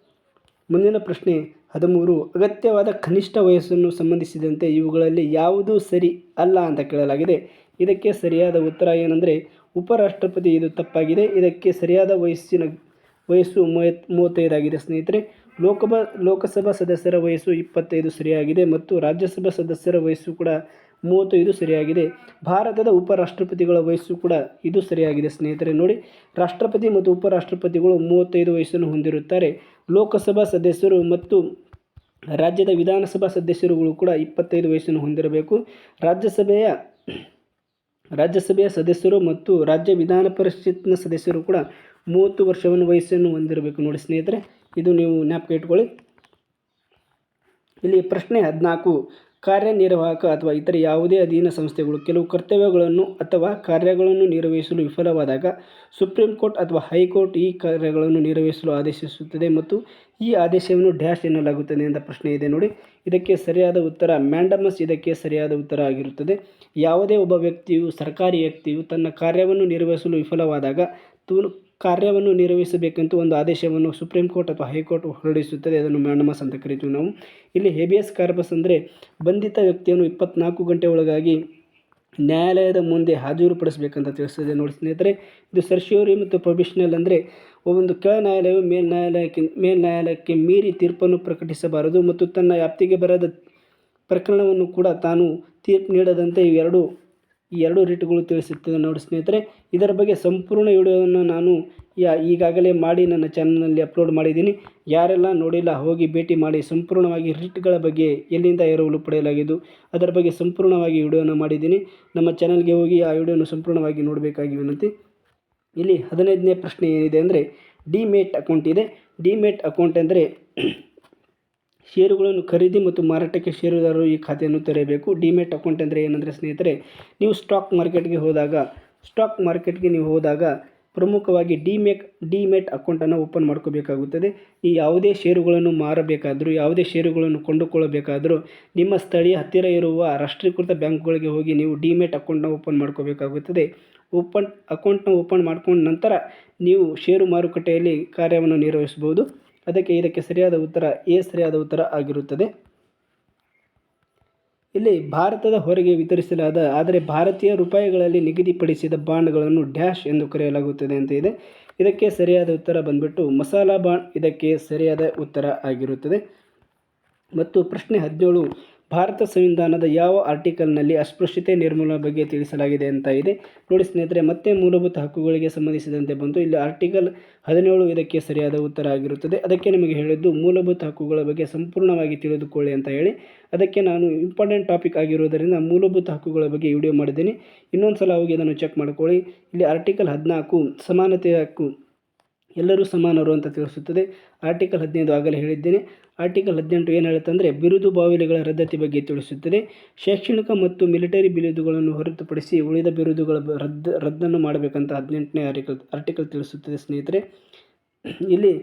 ಮುಂದಿನ ಪ್ರಶ್ನೆ ಹದಿಮೂರು. ಅಗತ್ಯವಾದ ಕನಿಷ್ಠ ವಯಸ್ಸನ್ನು ಸಂಬಂಧಿಸಿದಂತೆ ಇವುಗಳಲ್ಲಿ ಯಾವುದೂ ಸರಿ ಅಲ್ಲ ಅಂತ ಕೇಳಲಾಗಿದೆ. ಇದಕ್ಕೆ ಸರಿಯಾದ ಉತ್ತರ ಏನಂದರೆ, ಉಪರಾಷ್ಟ್ರಪತಿ ಇದು ತಪ್ಪಾಗಿದೆ. ಇದಕ್ಕೆ ಸರಿಯಾದ ವಯಸ್ಸಿನ ವಯಸ್ಸು ಮೂವತ್ ಮೂವತ್ತೈದಾಗಿದೆ. ಸ್ನೇಹಿತರೆ ಲೋಕಸಭಾ ಲೋಕಸಭಾ ಸದಸ್ಯರ ವಯಸ್ಸು ಇಪ್ಪತ್ತೈದು ಸರಿಯಾಗಿದೆ ಮತ್ತು ರಾಜ್ಯಸಭಾ ಸದಸ್ಯರ ವಯಸ್ಸು ಕೂಡ ಮೂವತ್ತೈದು ಸರಿಯಾಗಿದೆ. ಭಾರತದ ಉಪರಾಷ್ಟ್ರಪತಿಗಳ ವಯಸ್ಸು ಕೂಡ ಇದು ಸರಿಯಾಗಿದೆ. ಸ್ನೇಹಿತರೆ, ನೋಡಿ, ರಾಷ್ಟ್ರಪತಿ ಮತ್ತು ಉಪರಾಷ್ಟ್ರಪತಿಗಳು ಮೂವತ್ತೈದು ವಯಸ್ಸನ್ನು ಹೊಂದಿರುತ್ತಾರೆ. ಲೋಕಸಭಾ ಸದಸ್ಯರು ಮತ್ತು ರಾಜ್ಯದ ವಿಧಾನಸಭಾ ಸದಸ್ಯರುಗಳು ಕೂಡ ಇಪ್ಪತ್ತೈದು ವಯಸ್ಸನ್ನು ಹೊಂದಿರಬೇಕು. ರಾಜ್ಯಸಭೆಯ ರಾಜ್ಯಸಭೆಯ ಸದಸ್ಯರು ಮತ್ತು ರಾಜ್ಯ ವಿಧಾನ ಪರಿಷತ್ನ ಸದಸ್ಯರು ಕೂಡ ಮೂವತ್ತು ವರ್ಷವನ್ನು ವಯಸ್ಸನ್ನು ಹೊಂದಿರಬೇಕು. ನೋಡಿ, ಸ್ನೇಹಿತರೆ, ಇದು ನೀವು ಜ್ಞಾಪಕ ಇಟ್ಕೊಳ್ಳಿ. ಇಲ್ಲಿ ಪ್ರಶ್ನೆ ಹದಿನಾಲ್ಕು. ಕಾರ್ಯನಿರ್ವಾಹಕ ಅಥವಾ ಇತರ ಯಾವುದೇ ಅಧೀನ ಸಂಸ್ಥೆಗಳು ಕೆಲವು ಕರ್ತವ್ಯಗಳನ್ನು ಅಥವಾ ಕಾರ್ಯಗಳನ್ನು ನಿರ್ವಹಿಸಲು ವಿಫಲವಾದಾಗ ಸುಪ್ರೀಂ ಕೋರ್ಟ್ ಅಥವಾ ಹೈಕೋರ್ಟ್ ಈ ಕಾರ್ಯಗಳನ್ನು ನಿರ್ವಹಿಸಲು ಆದೇಶಿಸುತ್ತದೆ ಮತ್ತು ಈ ಆದೇಶವನ್ನು ಡ್ಯಾಶ್ ಎನ್ನಲಾಗುತ್ತದೆ ಅಂತ ಪ್ರಶ್ನೆ ಇದೆ ನೋಡಿ. ಇದಕ್ಕೆ ಸರಿಯಾದ ಉತ್ತರ ಮ್ಯಾಂಡಮಸ್, ಇದಕ್ಕೆ ಸರಿಯಾದ ಉತ್ತರ ಆಗಿರುತ್ತದೆ. ಯಾವುದೇ ಒಬ್ಬ ವ್ಯಕ್ತಿಯು, ಸರ್ಕಾರಿ ವ್ಯಕ್ತಿಯು ತನ್ನ ಕಾರ್ಯವನ್ನು ನಿರ್ವಹಿಸಲು ವಿಫಲವಾದಾಗ ತು ಕಾರ್ಯವನ್ನು ನಿರ್ವಹಿಸಬೇಕಂತ ಒಂದು ಆದೇಶವನ್ನು ಸುಪ್ರೀಂ ಕೋರ್ಟ್ ಅಥವಾ ಹೈಕೋರ್ಟ್ ಹೊರಡಿಸುತ್ತದೆ. ಅದನ್ನು ಮ್ಯಾಂಡಮಸ್ ಅಂತ ಕರಿತೀವಿ ನಾವು. ಇಲ್ಲಿ ಹೇಬಿಯಸ್ ಕಾರ್ಪಸ್ ಅಂದರೆ ಬಂಧಿತ ವ್ಯಕ್ತಿಯನ್ನು ಇಪ್ಪತ್ನಾಲ್ಕು ಗಂಟೆ ಒಳಗಾಗಿ ನ್ಯಾಯಾಲಯದ ಮುಂದೆ ಹಾಜರುಪಡಿಸಬೇಕಂತ ತಿಳಿಸ್ತದೆ. ನೋಡಿ ಸ್ನೇಹಿತರೆ, ಇದು ಸರ್ಶಿಯೋರಿ ಮತ್ತು ಪ್ರೊವಿಷನಲ್ ಅಂದರೆ ಒಂದು ಕೆಳ ನ್ಯಾಯಾಲಯವು ಮೇಲ್ ನ್ಯಾಯಾಲಯಕ್ಕೆ ಮೇಲ್ ನ್ಯಾಯಾಲಯಕ್ಕೆ ಮೀರಿ ತೀರ್ಪನ್ನು ಪ್ರಕಟಿಸಬಾರದು ಮತ್ತು ತನ್ನ ವ್ಯಾಪ್ತಿಗೆ ಬರದ ಪ್ರಕರಣವನ್ನು ಕೂಡ ತಾನು ತೀರ್ಪು ನೀಡದಂತೆ ಇವೆರಡು ಈ ಎರಡು ರಿಟ್ಗಳು ತಿಳಿಸುತ್ತದೆ ನೋಡಿ ಸ್ನೇಹಿತರೆ. ಇದರ ಬಗ್ಗೆ ಸಂಪೂರ್ಣ ವಿಡಿಯೋವನ್ನು ನಾನು ಈಗಾಗಲೇ ಮಾಡಿ ನನ್ನ ಚಾನಲ್ನಲ್ಲಿ ಅಪ್ಲೋಡ್ ಮಾಡಿದ್ದೀನಿ. ಯಾರೆಲ್ಲ ನೋಡಿಲ್ಲ ಹೋಗಿ ಭೇಟಿ ಮಾಡಿ ಸಂಪೂರ್ಣವಾಗಿ ರಿಟ್ಗಳ ಬಗ್ಗೆ ಎಲ್ಲಿಂದ ಎರವಲು ಪಡೆಯಲಾಗಿದ್ದು ಅದರ ಬಗ್ಗೆ ಸಂಪೂರ್ಣವಾಗಿ ವಿಡಿಯೋನ ಮಾಡಿದ್ದೀನಿ. ನಮ್ಮ ಚಾನಲ್ಗೆ ಹೋಗಿ ಆ ವಿಡಿಯೋನ ಸಂಪೂರ್ಣವಾಗಿ ನೋಡಬೇಕಾಗಿ ವಿನಂತಿ. ಇಲ್ಲಿ ಹದಿನೈದನೇ ಪ್ರಶ್ನೆ ಏನಿದೆ ಅಂದರೆ ಡಿಮೇಟ್ ಅಕೌಂಟ್ ಇದೆ. ಡಿಮೇಟ್ ಅಕೌಂಟ್ ಅಂದರೆ ಷೇರುಗಳನ್ನು ಖರೀದಿ ಮತ್ತು ಮಾರಾಟಕ್ಕೆ ಷೇರುದಾರರು ಈ ಖಾತೆಯನ್ನು ತೆರೆಯಬೇಕು. ಡಿಮೆಟ್ ಅಕೌಂಟ್ ಅಂದರೆ ಏನಂದರೆ ಸ್ನೇಹಿತರೆ, ನೀವು ಸ್ಟಾಕ್ ಮಾರ್ಕೆಟ್ಗೆ ಹೋದಾಗ, ಸ್ಟಾಕ್ ಮಾರ್ಕೆಟ್ಗೆ ನೀವು ಹೋದಾಗ ಪ್ರಮುಖವಾಗಿ ಡಿಮೆಕ್ ಡಿಮೆಟ್ ಅಕೌಂಟನ್ನು ಓಪನ್ ಮಾಡ್ಕೋಬೇಕಾಗುತ್ತದೆ. ಈ ಯಾವುದೇ ಷೇರುಗಳನ್ನು ಮಾರಬೇಕಾದರೂ, ಯಾವುದೇ ಷೇರುಗಳನ್ನು ಕೊಂಡುಕೊಳ್ಳಬೇಕಾದರೂ, ನಿಮ್ಮ ಸ್ಥಳೀಯ ಹತ್ತಿರ ಇರುವ ರಾಷ್ಟ್ರೀಕೃತ ಬ್ಯಾಂಕ್ಗಳಿಗೆ ಹೋಗಿ ನೀವು ಡಿಮೆಟ್ ಅಕೌಂಟ್ನ ಓಪನ್ ಮಾಡ್ಕೋಬೇಕಾಗುತ್ತದೆ. ಓಪನ್, ಅಕೌಂಟ್ನ ಓಪನ್ ಮಾಡ್ಕೊಂಡ ನಂತರ ನೀವು ಷೇರು ಮಾರುಕಟ್ಟೆಯಲ್ಲಿ ಕಾರ್ಯವನ್ನು ನಿರ್ವಹಿಸಬಹುದು. ಅದಕ್ಕೆ ಇದಕ್ಕೆ ಸರಿಯಾದ ಉತ್ತರ ಎ, ಸರಿಯಾದ ಉತ್ತರ ಆಗಿರುತ್ತದೆ. ಇಲ್ಲಿ ಭಾರತದ ಹೊರಗೆ ವಿತರಿಸಲಾದ, ಆದರೆ ಭಾರತೀಯ ರೂಪಾಯಿಗಳಲ್ಲಿ ನಿಗದಿಪಡಿಸಿದ ಬಾಂಡ್ಗಳನ್ನು ಡ್ಯಾಶ್ ಎಂದು ಕರೆಯಲಾಗುತ್ತದೆ ಅಂತ ಇದೆ. ಇದಕ್ಕೆ ಸರಿಯಾದ ಉತ್ತರ ಬಂದ್ಬಿಟ್ಟು ಮಸಾಲಾ ಬಾಂಡ್, ಇದಕ್ಕೆ ಸರಿಯಾದ ಉತ್ತರ ಆಗಿರುತ್ತದೆ. ಮತ್ತು ಪ್ರಶ್ನೆ ಹದಿನೇಳು ಭಾರತ ಸಂವಿಧಾನದ ಯಾವ ಆರ್ಟಿಕಲ್ನಲ್ಲಿ ಅಸ್ಪೃಶ್ಯತೆ ನಿರ್ಮೂಲನೆ ಬಗ್ಗೆ ತಿಳಿಸಲಾಗಿದೆ ಅಂತ ಇದೆ. ನೋಡಿ ಸ್ನೇಹಿತರೆ, ಮತ್ತೆ ಮೂಲಭೂತ ಹಕ್ಕುಗಳಿಗೆ ಸಂಬಂಧಿಸಿದಂತೆ ಬಂತು ಇಲ್ಲಿ ಆರ್ಟಿಕಲ್ ಹದಿನೇಳು ಇದಕ್ಕೆ ಸರಿಯಾದ ಉತ್ತರ ಆಗಿರುತ್ತದೆ. ಅದಕ್ಕೆ ನಿಮಗೆ ಹೇಳಿದ್ದು, ಮೂಲಭೂತ ಹಕ್ಕುಗಳ ಬಗ್ಗೆ ಸಂಪೂರ್ಣವಾಗಿ ತಿಳಿದುಕೊಳ್ಳಿ ಅಂತ ಹೇಳಿ. ಅದಕ್ಕೆ ನಾನು ಇಂಪಾರ್ಟೆಂಟ್ ಟಾಪಿಕ್ ಆಗಿರುವುದರಿಂದ ಮೂಲಭೂತ ಹಕ್ಕುಗಳ ಬಗ್ಗೆ ವಿಡಿಯೋ ಮಾಡಿದ್ದೀನಿ. ಇನ್ನೊಂದು ಸಲ ಹೋಗಿ ಅದನ್ನು ಚೆಕ್ ಮಾಡ್ಕೊಳ್ಳಿ. ಇಲ್ಲಿ ಆರ್ಟಿಕಲ್ ಹದಿನಾಲ್ಕು, ಸಮಾನತೆಯ ಹಕ್ಕು ಎಲ್ಲರೂ ಸಮಾನರು ಅಂತ ತಿಳಿಸುತ್ತದೆ. ಆರ್ಟಿಕಲ್ ಹದಿನೈದು ಆಗಲೇ ಹೇಳಿದ್ದೇನೆ. ಆರ್ಟಿಕಲ್ ಹದಿನೆಂಟು ಏನು ಹೇಳುತ್ತಂದರೆ ಬಿರುದು ಬಾವಿಲಿಗಳ ರದ್ದತಿ ಬಗ್ಗೆ ತಿಳಿಸುತ್ತದೆ. ಶೈಕ್ಷಣಿಕ ಮತ್ತು ಮಿಲಿಟರಿ ಬಿರುದುಗಳನ್ನು ಹೊರತುಪಡಿಸಿ ಉಳಿದ ಬಿರುದುಗಳ ರದ್ದು, ರದ್ದನ್ನು ಮಾಡಬೇಕಂತ ಹದಿನೆಂಟನೇ ಆರ್ಟಿಕಲ್ ಆರ್ಟಿಕಲ್ ತಿಳಿಸುತ್ತದೆ ಸ್ನೇಹಿತರೆ. ಇಲ್ಲಿ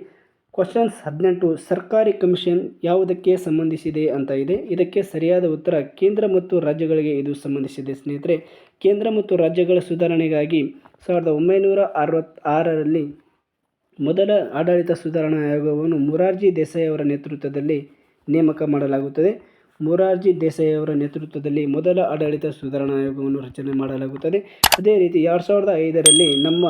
ಕ್ವಶನ್ಸ್ ಹದಿನೆಂಟು, ಸರ್ಕಾರಿ ಕಮಿಷನ್ ಯಾವುದಕ್ಕೆ ಸಂಬಂಧಿಸಿದೆ ಅಂತ ಇದೆ. ಇದಕ್ಕೆ ಸರಿಯಾದ ಉತ್ತರ ಕೇಂದ್ರ ಮತ್ತು ರಾಜ್ಯಗಳಿಗೆ ಇದು ಸಂಬಂಧಿಸಿದೆ ಸ್ನೇಹಿತರೆ. ಕೇಂದ್ರ ಮತ್ತು ರಾಜ್ಯಗಳ ಸುಧಾರಣೆಗಾಗಿ ಸಾವಿರದ ಒಂಬೈನೂರ ಅರವತ್ತಾರರಲ್ಲಿ ಮೊದಲ ಆಡಳಿತ ಸುಧಾರಣಾ ಆಯೋಗವನ್ನು ಮೊರಾರ್ಜಿ ದೇಸಾಯಿ ಅವರ ನೇತೃತ್ವದಲ್ಲಿ ನೇಮಕ ಮಾಡಲಾಗುತ್ತದೆ. ಮೊರಾರ್ಜಿ ದೇಸಾಯಿ ಅವರ ನೇತೃತ್ವದಲ್ಲಿ ಮೊದಲ ಆಡಳಿತ ಸುಧಾರಣಾ ಆಯೋಗವನ್ನು ರಚನೆ ಮಾಡಲಾಗುತ್ತದೆ. ಅದೇ ರೀತಿ ಎರಡು ಸಾವಿರದ ಐದರಲ್ಲಿ ನಮ್ಮ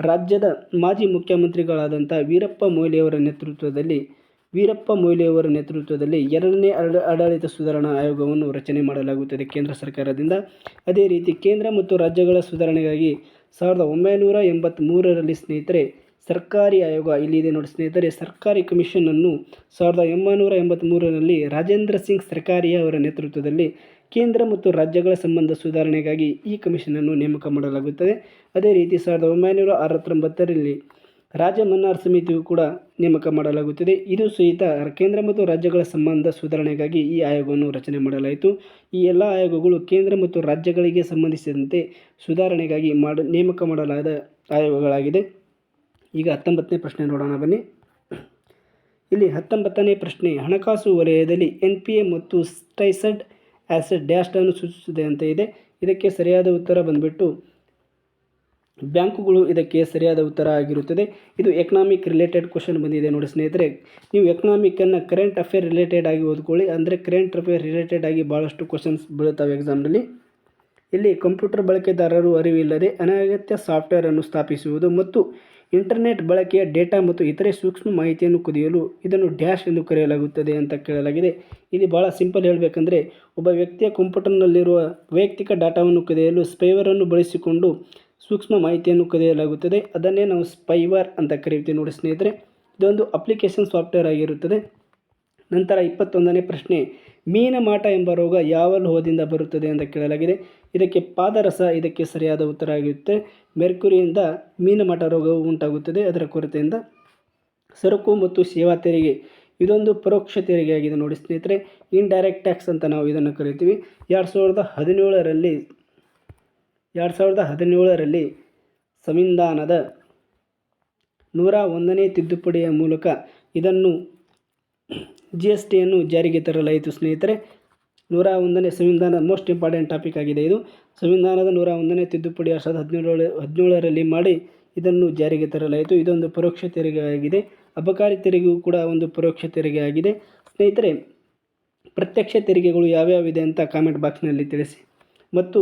ರಾಜ್ಯದ ಮಾಜಿ ಮುಖ್ಯಮಂತ್ರಿಗಳಾದಂಥ ವೀರಪ್ಪ ಮೊಯ್ಲಿಯವರ ನೇತೃತ್ವದಲ್ಲಿ, ವೀರಪ್ಪ ಮೊಯ್ಲಿಯವರ ನೇತೃತ್ವದಲ್ಲಿ ಎರಡನೇ ಆಡ- ಆಡಳಿತ ಸುಧಾರಣಾ ಆಯೋಗವನ್ನು ರಚನೆ ಮಾಡಲಾಗುತ್ತದೆ ಕೇಂದ್ರ ಸರ್ಕಾರದಿಂದ. ಅದೇ ರೀತಿ ಕೇಂದ್ರ ಮತ್ತು ರಾಜ್ಯಗಳ ಸುಧಾರಣೆಗಾಗಿ ಸಾವಿರದ ಒಂಬೈನೂರ ಎಂಬತ್ತ್ಮೂರರಲ್ಲಿ ಸ್ನೇಹಿತರೆ ಸರ್ಕಾರಿ ಆಯೋಗ ಇಲ್ಲಿದೆ ನೋಡಿ ಸ್ನೇಹಿತರೆ, ಸರ್ಕಾರಿ ಕಮಿಷನನ್ನು ಸಾವಿರದ ಒಂಬೈನೂರ ಎಂಬತ್ತ್ಮೂರರಲ್ಲಿ ರಾಜೇಂದ್ರ ಸಿಂಗ್ ಸರ್ಕಾರಿಯ ಅವರ ನೇತೃತ್ವದಲ್ಲಿ ಕೇಂದ್ರ ಮತ್ತು ರಾಜ್ಯಗಳ ಸಂಬಂಧ ಸುಧಾರಣೆಗಾಗಿ ಈ ಕಮಿಷನನ್ನು ನೇಮಕ ಮಾಡಲಾಗುತ್ತದೆ. ಅದೇ ರೀತಿ ಸಾವಿರದ ಒಂಬೈನೂರ ಅರವತ್ತೊಂಬತ್ತರಲ್ಲಿ ರಾಜ ಮನ್ನಾರ್ ಸಮಿತಿಯು ಕೂಡ ನೇಮಕ ಮಾಡಲಾಗುತ್ತದೆ. ಇದು ಸಹಿತ ಕೇಂದ್ರ ಮತ್ತು ರಾಜ್ಯಗಳ ಸಂಬಂಧ ಸುಧಾರಣೆಗಾಗಿ ಈ ಆಯೋಗವನ್ನು ರಚನೆ ಮಾಡಲಾಯಿತು. ಈ ಎಲ್ಲ ಆಯೋಗಗಳು ಕೇಂದ್ರ ಮತ್ತು ರಾಜ್ಯಗಳಿಗೆ ಸಂಬಂಧಿಸಿದಂತೆ ಸುಧಾರಣೆಗಾಗಿ ಮಾಡ, ನೇಮಕ ಮಾಡಲಾದ ಆಯೋಗಗಳಾಗಿದೆ ಈಗ ಹತ್ತೊಂಬತ್ತನೇ ಪ್ರಶ್ನೆ ನೋಡೋಣ, ಬನ್ನಿ. ಇಲ್ಲಿ ಹತ್ತೊಂಬತ್ತನೇ ಪ್ರಶ್ನೆ, ಹಣಕಾಸು ವಲಯದಲ್ಲಿ ಎನ್ ಪಿ ಎ ಮತ್ತು ಸ್ಟೈಸಡ್ ಆ್ಯಸೆಡ್ ಡ್ಯಾಶ್ಡನ್ನು ಸೂಚಿಸುತ್ತದೆ ಅಂತ ಇದೆ. ಇದಕ್ಕೆ ಸರಿಯಾದ ಉತ್ತರ ಬಂದುಬಿಟ್ಟು ಬ್ಯಾಂಕುಗಳು ಇದಕ್ಕೆ ಸರಿಯಾದ ಉತ್ತರ ಆಗಿರುತ್ತದೆ. ಇದು ಎಕನಾಮಿಕ್ ರಿಲೇಟೆಡ್ ಕ್ವಶನ್ ಬಂದಿದೆ ನೋಡಿ ಸ್ನೇಹಿತರೆ. ನೀವು ಎಕನಾಮಿಕನ್ನು ಕರೆಂಟ್ ಅಫೇರ್ ರಿಲೇಟೆಡ್ ಆಗಿ ಓದ್ಕೊಳ್ಳಿ, ಅಂದರೆ ಕರೆಂಟ್ ಅಫೇರ್ ರಿಲೇಟೆಡ್ ಆಗಿ ಭಾಳಷ್ಟು ಕ್ವಶನ್ಸ್ ಬೀಳುತ್ತವೆ ಎಕ್ಸಾಮ್ನಲ್ಲಿ ಇಲ್ಲಿ ಕಂಪ್ಯೂಟರ್ ಬಳಕೆದಾರರು ಅರಿವಿಲ್ಲದೆ ಅನಗತ್ಯ ಸಾಫ್ಟ್ವೇರನ್ನು ಸ್ಥಾಪಿಸುವುದು ಮತ್ತು ಇಂಟರ್ನೆಟ್ ಬಳಕೆಯ ಡೇಟಾ ಮತ್ತು ಇತರೆ ಸೂಕ್ಷ್ಮ ಮಾಹಿತಿಯನ್ನು ಕುದಿಯಲು ಇದನ್ನು ಡ್ಯಾಶ್ ಎಂದು ಕರೆಯಲಾಗುತ್ತದೆ ಅಂತ ಕೇಳಲಾಗಿದೆ. ಇಲ್ಲಿ ಭಾಳ ಸಿಂಪಲ್ ಹೇಳಬೇಕಂದ್ರೆ, ಒಬ್ಬ ವ್ಯಕ್ತಿಯ ಕಂಪ್ಯೂಟರ್ನಲ್ಲಿರುವ ವೈಯಕ್ತಿಕ ಡಾಟಾವನ್ನು ಕದಿಯಲು ಸ್ಪೈವರನ್ನು ಬಳಸಿಕೊಂಡು ಸೂಕ್ಷ್ಮ ಮಾಹಿತಿಯನ್ನು ಕದಿಯಲಾಗುತ್ತದೆ. ಅದನ್ನೇ ನಾವು ಸ್ಪೈವರ್ ಅಂತ ಕರೀತೀವಿ ನೋಡಿ ಸ್ನೇಹಿತರೆ. ಇದೊಂದು ಅಪ್ಲಿಕೇಶನ್ ಸಾಫ್ಟ್ವೇರ್ ಆಗಿರುತ್ತದೆ. ನಂತರ ಇಪ್ಪತ್ತೊಂದನೇ ಪ್ರಶ್ನೆ ಮೀನ ಮಾಟ ಎಂಬ ರೋಗ ಯಾವ ಲೋಹದಿಂದ ಬರುತ್ತದೆ ಅಂತ ಕೇಳಲಾಗಿದೆ. ಇದಕ್ಕೆ ಪಾದರಸ, ಇದಕ್ಕೆ ಸರಿಯಾದ ಉತ್ತರ ಆಗಿರುತ್ತೆ. ಮೆರ್ಕುರಿಯಿಂದ ಮೀನುಮಠ ರೋಗವು ಉಂಟಾಗುತ್ತದೆ. ಅದರ ಕೊರತೆಯಿಂದ ಸರಕು ಮತ್ತು ಸೇವಾ ತೆರಿಗೆ. ಇದೊಂದು ಪರೋಕ್ಷ ತೆರಿಗೆ ಆಗಿದೆ ನೋಡಿ ಸ್ನೇಹಿತರೆ. ಇನ್ಡೈರೆಕ್ಟ್ ಟ್ಯಾಕ್ಸ್ ಅಂತ ನಾವು ಇದನ್ನು ಕರಿತೀವಿ. ಎರಡು ಸಾವಿರದ ಹದಿನೇಳರಲ್ಲಿ, ಎರಡು ಸಾವಿರದ ಹದಿನೇಳರಲ್ಲಿ ಸಂವಿಧಾನದ ನೂರ ಒಂದನೇ ತಿದ್ದುಪಡಿಯ ಮೂಲಕ ಇದನ್ನು ಜಿ ಎಸ್ ಟಿಯನ್ನು ಜಾರಿಗೆ ತರಲಾಯಿತು ಸ್ನೇಹಿತರೆ. ನೂರ ಒಂದನೇ ಸಂವಿಧಾನ ಮೋಸ್ಟ್ ಇಂಪಾರ್ಟೆಂಟ್ ಟಾಪಿಕ್ ಆಗಿದೆ ಇದು. ಸಂವಿಧಾನದ ನೂರ ಒಂದನೇ ತಿದ್ದುಪಡಿ ಎರಡು ಸಾವಿರದ ಹದಿನೇಳು ಹದಿನೇಳರಲ್ಲಿ ಮಾಡಿ ಇದನ್ನು ಜಾರಿಗೆ ತರಲಾಯಿತು. ಇದೊಂದು ಪರೋಕ್ಷ ತೆರಿಗೆ ಆಗಿದೆ. ಅಬಕಾರಿ ತೆರಿಗೆಯೂ ಕೂಡ ಒಂದು ಪರೋಕ್ಷ ತೆರಿಗೆ ಆಗಿದೆ. ಸ್ನೇಹಿತರೆ, ಪ್ರತ್ಯಕ್ಷ ತೆರಿಗೆಗಳು ಯಾವ್ಯಾವಿದೆ ಅಂತ ಕಾಮೆಂಟ್ ಬಾಕ್ಸ್ನಲ್ಲಿ ತಿಳಿಸಿ. ಮತ್ತು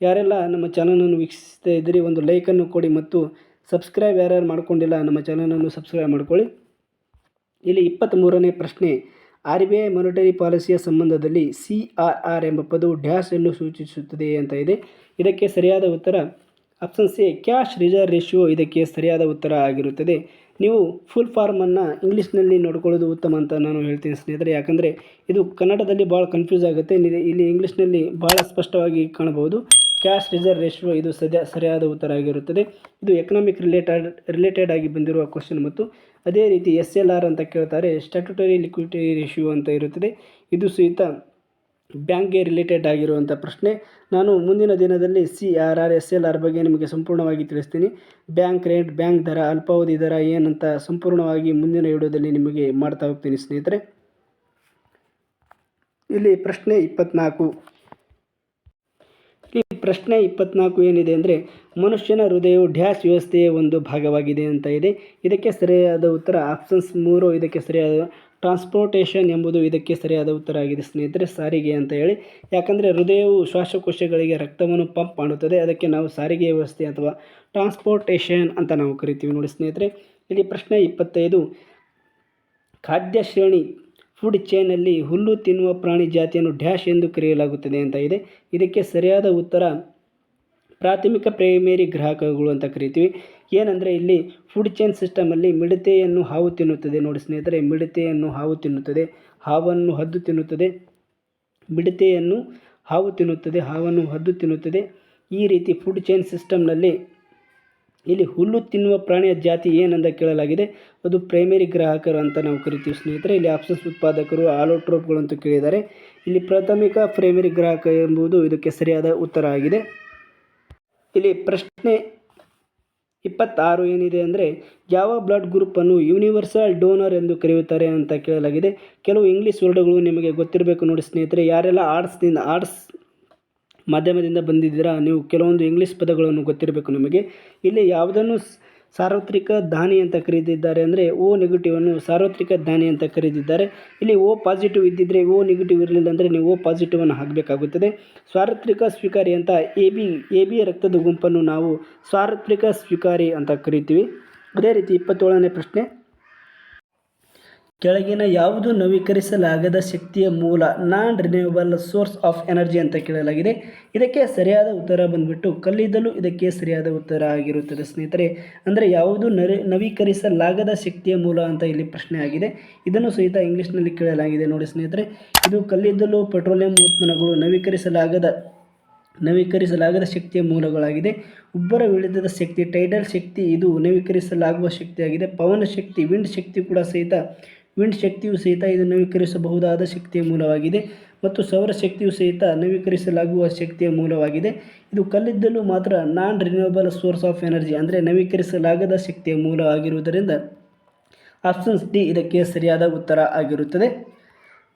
ಯಾರೆಲ್ಲ ನಮ್ಮ ಚಾನಲನ್ನು ವೀಕ್ಷಿಸ್ತಾ ಇದ್ದೀರಿ, ಒಂದು ಲೈಕನ್ನು ಕೊಡಿ ಮತ್ತು ಸಬ್ಸ್ಕ್ರೈಬ್ ಯಾರ್ಯಾರು ಮಾಡ್ಕೊಂಡಿಲ್ಲ, ನಮ್ಮ ಚಾನಲನ್ನು ಸಬ್ಸ್ಕ್ರೈಬ್ ಮಾಡ್ಕೊಳ್ಳಿ. ಇಲ್ಲಿ ಇಪ್ಪತ್ತ್ಮೂರನೇ ಪ್ರಶ್ನೆ. ಆರ್ ಬಿ ಐ ಮಾನಿಟರಿ ಪಾಲಿಸಿಯ ಸಂಬಂಧದಲ್ಲಿ ಸಿ ಆರ್ ಆರ್ ಎಂಬ ಪದವು ಡ್ಯಾಶ್ ಅನ್ನು ಸೂಚಿಸುತ್ತದೆ ಅಂತ ಇದೆ. ಇದಕ್ಕೆ ಸರಿಯಾದ ಉತ್ತರ option C, cash reserve ratio ಇದಕ್ಕೆ ಸರಿಯಾದ ಉತ್ತರ ಆಗಿರುತ್ತದೆ. ನೀವು ಫುಲ್ ಫಾರ್ಮನ್ನು ಇಂಗ್ಲೀಷ್ನಲ್ಲಿ ನೋಡ್ಕೊಳ್ಳೋದು ಉತ್ತಮ ಅಂತ ನಾನು ಹೇಳ್ತೀನಿ ಸ್ನೇಹಿತರೆ. ಯಾಕಂದರೆ ಇದು ಕನ್ನಡದಲ್ಲಿ ಭಾಳ ಕನ್ಫ್ಯೂಸ್ ಆಗುತ್ತೆ. ಇಲ್ಲಿ ಇಂಗ್ಲೀಷ್ನಲ್ಲಿ ಭಾಳ ಸ್ಪಷ್ಟವಾಗಿ ಕಾಣಬಹುದು. ಕ್ಯಾಶ್ ರಿಸರ್ವ್ ರೇಷಿಯೋ ಇದು ಸದ್ಯ ಸರಿಯಾದ ಉತ್ತರ ಆಗಿರುತ್ತದೆ. ಇದು ಎಕನಾಮಿಕ್ ರಿಲೇಟೆಡ್ ರಿಲೇಟೆಡ್ ಆಗಿ ಬಂದಿರುವ ಕ್ವಶನ್ ಮತ್ತು ಅದೇ ರೀತಿ ಎಸ್ ಎಲ್ ಆರ್ ಅಂತ ಕೇಳ್ತಾರೆ ಸ್ಟ್ಯಾಟ್ಯುಟರಿ ಲಿಕ್ವಿಡಿಟಿ ರೇಷಿಯೋ ಅಂತ ಇರುತ್ತದೆ. ಇದು ಸಹಿತ ಬ್ಯಾಂಕ್ಗೆ ರಿಲೇಟೆಡ್ ಆಗಿರುವಂಥ ಪ್ರಶ್ನೆ. ನಾನು ಮುಂದಿನ ದಿನದಲ್ಲಿ C R R, S L R ಬಗ್ಗೆ ನಿಮಗೆ ಸಂಪೂರ್ಣವಾಗಿ ತಿಳಿಸ್ತೀನಿ. ಬ್ಯಾಂಕ್ ರೇಟ್, ಬ್ಯಾಂಕ್ ದರ, ಅಲ್ಪಾವಧಿ ದರ ಏನಂತ ಸಂಪೂರ್ಣವಾಗಿ ಮುಂದಿನ ವಿಡಿಯೋದಲ್ಲಿ ನಿಮಗೆ ಮಾಡ್ತಾ ಹೋಗ್ತೀನಿ ಸ್ನೇಹಿತರೆ. ಇಲ್ಲಿ ಪ್ರಶ್ನೆ ಇಪ್ಪತ್ನಾಲ್ಕು. ಈ ಪ್ರಶ್ನೆ ಇಪ್ಪತ್ನಾಲ್ಕು ಏನಿದೆ ಅಂದರೆ, ಮನುಷ್ಯನ ಹೃದಯವು ಡ್ಯಾಶ್ ವ್ಯವಸ್ಥೆಯ ಒಂದು ಭಾಗವಾಗಿದೆ ಅಂತ ಇದೆ. ಇದಕ್ಕೆ ಸರಿಯಾದ ಉತ್ತರ ಆಪ್ಷನ್ಸ್ ಮೂರು, ಇದಕ್ಕೆ ಸರಿಯಾದ ಟ್ರಾನ್ಸ್ಪೋರ್ಟೇಷನ್ ಎಂಬುದು ಇದಕ್ಕೆ ಸರಿಯಾದ ಉತ್ತರ ಆಗಿದೆ ಸ್ನೇಹಿತರೆ, ಸಾರಿಗೆ ಅಂತ ಹೇಳಿ. ಯಾಕಂದರೆ ಹೃದಯವು ಶ್ವಾಸಕೋಶಗಳಿಗೆ ರಕ್ತವನ್ನು ಪಂಪ್ ಮಾಡುತ್ತದೆ. ಅದಕ್ಕೆ ನಾವು ಸಾರಿಗೆ ವ್ಯವಸ್ಥೆ ಅಥವಾ ಟ್ರಾನ್ಸ್ಪೋರ್ಟೇಷನ್ ಅಂತ ನಾವು ಕರಿತೀವಿ ನೋಡಿ ಸ್ನೇಹಿತರೆ. ಇಲ್ಲಿ ಪ್ರಶ್ನೆ ಇಪ್ಪತ್ತೈದು ಖಾದ್ಯ ಶ್ರೇಣಿ ಫುಡ್ ಚೈನಲ್ಲಿ ಹುಲ್ಲು ತಿನ್ನುವ ಪ್ರಾಣಿ ಜಾತಿಯನ್ನು ಡ್ಯಾಶ್ ಎಂದು ಕರೆಯಲಾಗುತ್ತದೆ ಅಂತ ಇದೆ. ಇದಕ್ಕೆ ಸರಿಯಾದ ಉತ್ತರ ಪ್ರಾಥಮಿಕ ಪ್ರೈಮೇರಿ ಗ್ರಾಹಕಗಳು ಅಂತ ಕರಿತೀವಿ. ಏನಂದರೆ ಇಲ್ಲಿ ಫುಡ್ ಚೈನ್ ಸಿಸ್ಟಮಲ್ಲಿ ಮಿಡತೆಯನ್ನು ಹಾವು ತಿನ್ನುತ್ತದೆ. ನೋಡಿ ಸ್ನೇಹಿತರೆ, ಮಿಡತೆಯನ್ನು ಹಾವು ತಿನ್ನುತ್ತದೆ, ಹಾವನ್ನು ಹದ್ದು ತಿನ್ನುತ್ತದೆ, ಮಿಡತೆಯನ್ನು ಹಾವು ತಿನ್ನುತ್ತದೆ, ಹಾವನ್ನು ಹದ್ದು ತಿನ್ನುತ್ತದೆ. ಈ ರೀತಿ ಫುಡ್ ಚೈನ್ ಸಿಸ್ಟಮ್ನಲ್ಲಿ ಇಲ್ಲಿ ಹುಲ್ಲು ತಿನ್ನುವ ಪ್ರಾಣಿಯ ಜಾತಿ ಏನಂತ ಕೇಳಲಾಗಿದೆ. ಅದು ಪ್ರೈಮರಿ ಗ್ರಾಹಕರು ಅಂತ ನಾವು ಕರಿತೀವಿ ಸ್ನೇಹಿತರೆ. ಇಲ್ಲಿ ಆಪ್ಷನ್ಸ್ ಉತ್ಪಾದಕರು ಆಲೋಟ್ರೋಪ್ಗಳು ಅಂತ ಕೇಳಿದ್ದಾರೆ. ಇಲ್ಲಿ ಪ್ರಾಥಮಿಕ ಪ್ರೈಮರಿ ಗ್ರಾಹಕ ಎಂಬುದು ಇದಕ್ಕೆ ಸರಿಯಾದ ಉತ್ತರ ಆಗಿದೆ. ಇಲ್ಲಿ ಪ್ರಶ್ನೆ ಇಪ್ಪತ್ತಾರು ಏನಿದೆ ಅಂದರೆ, ಯಾವ ಬ್ಲಡ್ ಗ್ರೂಪನ್ನು ಯೂನಿವರ್ಸಲ್ ಡೋನರ್ ಎಂದು ಕರೆಯುತ್ತಾರೆ ಅಂತ ಕೇಳಲಾಗಿದೆ. ಕೆಲವು ಇಂಗ್ಲೀಷ್ ವರ್ಡ್ಗಳು ನಿಮಗೆ ಗೊತ್ತಿರಬೇಕು ನೋಡಿ ಸ್ನೇಹಿತರೆ. ಯಾರೆಲ್ಲ ಆರ್ಟ್ಸ್ನಿಂದ ಆರ್ಟ್ಸ್ ಮಾಧ್ಯಮದಿಂದ ಬಂದಿದ್ದೀರಾ? ನೀವು ಕೆಲವೊಂದು ಇಂಗ್ಲೀಷ್ ಪದಗಳನ್ನು ಗೊತ್ತಿರಬೇಕು ನಿಮಗೆ. ಇಲ್ಲಿ ಯಾವುದನ್ನು ಸಾರ್ವತ್ರಿಕ ದಾನಿ ಅಂತ ಕರೆದಿದ್ದಾರೆ ಅಂದರೆ ಓ ನೆಗೆಟಿವನ್ನು ಸಾರ್ವತ್ರಿಕ ದಾನಿ ಅಂತ ಕರೆದಿದ್ದಾರೆ. ಇಲ್ಲಿ ಓ ಪಾಸಿಟಿವ್ ಇದ್ದಿದ್ದರೆ ಓ ನೆಗೆಟಿವ್ ಇರಲಿಲ್ಲ ಅಂದರೆ ನೀವು ಓ ಪಾಸಿಟಿವನ್ನು ಹಾಕಬೇಕಾಗುತ್ತದೆ. ಸಾರ್ವತ್ರಿಕ ಸ್ವೀಕಾರಿ ಅಂತ ಎ ಬಿ ಎ ಬಿ ರಕ್ತದ ಗುಂಪನ್ನು ನಾವು ಸಾರ್ವತ್ರಿಕ ಸ್ವೀಕಾರಿ ಅಂತ ಕರಿತೀವಿ. ಅದೇ ರೀತಿ ಇಪ್ಪತ್ತೇಳನೇ ಪ್ರಶ್ನೆ. ಕೆಳಗಿನ ಯಾವುದು ನವೀಕರಿಸಲಾಗದ ಶಕ್ತಿಯ ಮೂಲ? Non renewable source of energy ಅಂತ ಕೇಳಲಾಗಿದೆ. ಇದಕ್ಕೆ ಸರಿಯಾದ ಉತ್ತರ ಬಂದ್ಬಿಟ್ಟು ಕಲ್ಲಿದ್ದಲು ಇದಕ್ಕೆ ಸರಿಯಾದ ಉತ್ತರ ಆಗಿರುತ್ತದೆ ಸ್ನೇಹಿತರೆ. ಅಂದರೆ ಯಾವುದು ನವೀಕರಿಸಲಾಗದ ಶಕ್ತಿಯ ಮೂಲ ಅಂತ ಇಲ್ಲಿ ಪ್ರಶ್ನೆ ಆಗಿದೆ. ಇದನ್ನು ಸಹಿತ ಇಂಗ್ಲೀಷ್ನಲ್ಲಿ ಕೇಳಲಾಗಿದೆ ನೋಡಿ ಸ್ನೇಹಿತರೆ. ಇದು ಕಲ್ಲಿದ್ದಲು, ಪೆಟ್ರೋಲಿಯಂ ಉತ್ಪನ್ನಗಳು ನವೀಕರಿಸಲಾಗದ ನವೀಕರಿಸಲಾಗದ ಶಕ್ತಿಯ ಮೂಲಗಳಾಗಿದೆ. ಉಬ್ಬರ ವಿಳಿದದ ಶಕ್ತಿ ಟೈಡಲ್ ಶಕ್ತಿ, ಇದು ನವೀಕರಿಸಲಾಗುವ ಶಕ್ತಿಯಾಗಿದೆ. ಪವನ ಶಕ್ತಿ, ವಿಂಡ್ ಶಕ್ತಿ ಕೂಡ ಸಹಿತ ವಿಂಡ್ ಶಕ್ತಿಯು ಸಹಿತ ಇದು ನವೀಕರಿಸಬಹುದಾದ ಶಕ್ತಿಯ ಮೂಲವಾಗಿದೆ ಮತ್ತು ಸೌರ ಶಕ್ತಿಯು ಸಹಿತ ನವೀಕರಿಸಲಾಗುವ ಶಕ್ತಿಯ ಮೂಲವಾಗಿದೆ. ಇದು ಕಲ್ಲಿದ್ದಲು ಮಾತ್ರ non renewable source of energy ಅಂದರೆ ನವೀಕರಿಸಲಾಗದ ಶಕ್ತಿಯ ಮೂಲ ಆಗಿರುವುದರಿಂದ ಆಪ್ಷನ್ಸ್ ಡಿ ಇದಕ್ಕೆ ಸರಿಯಾದ ಉತ್ತರ ಆಗಿರುತ್ತದೆ.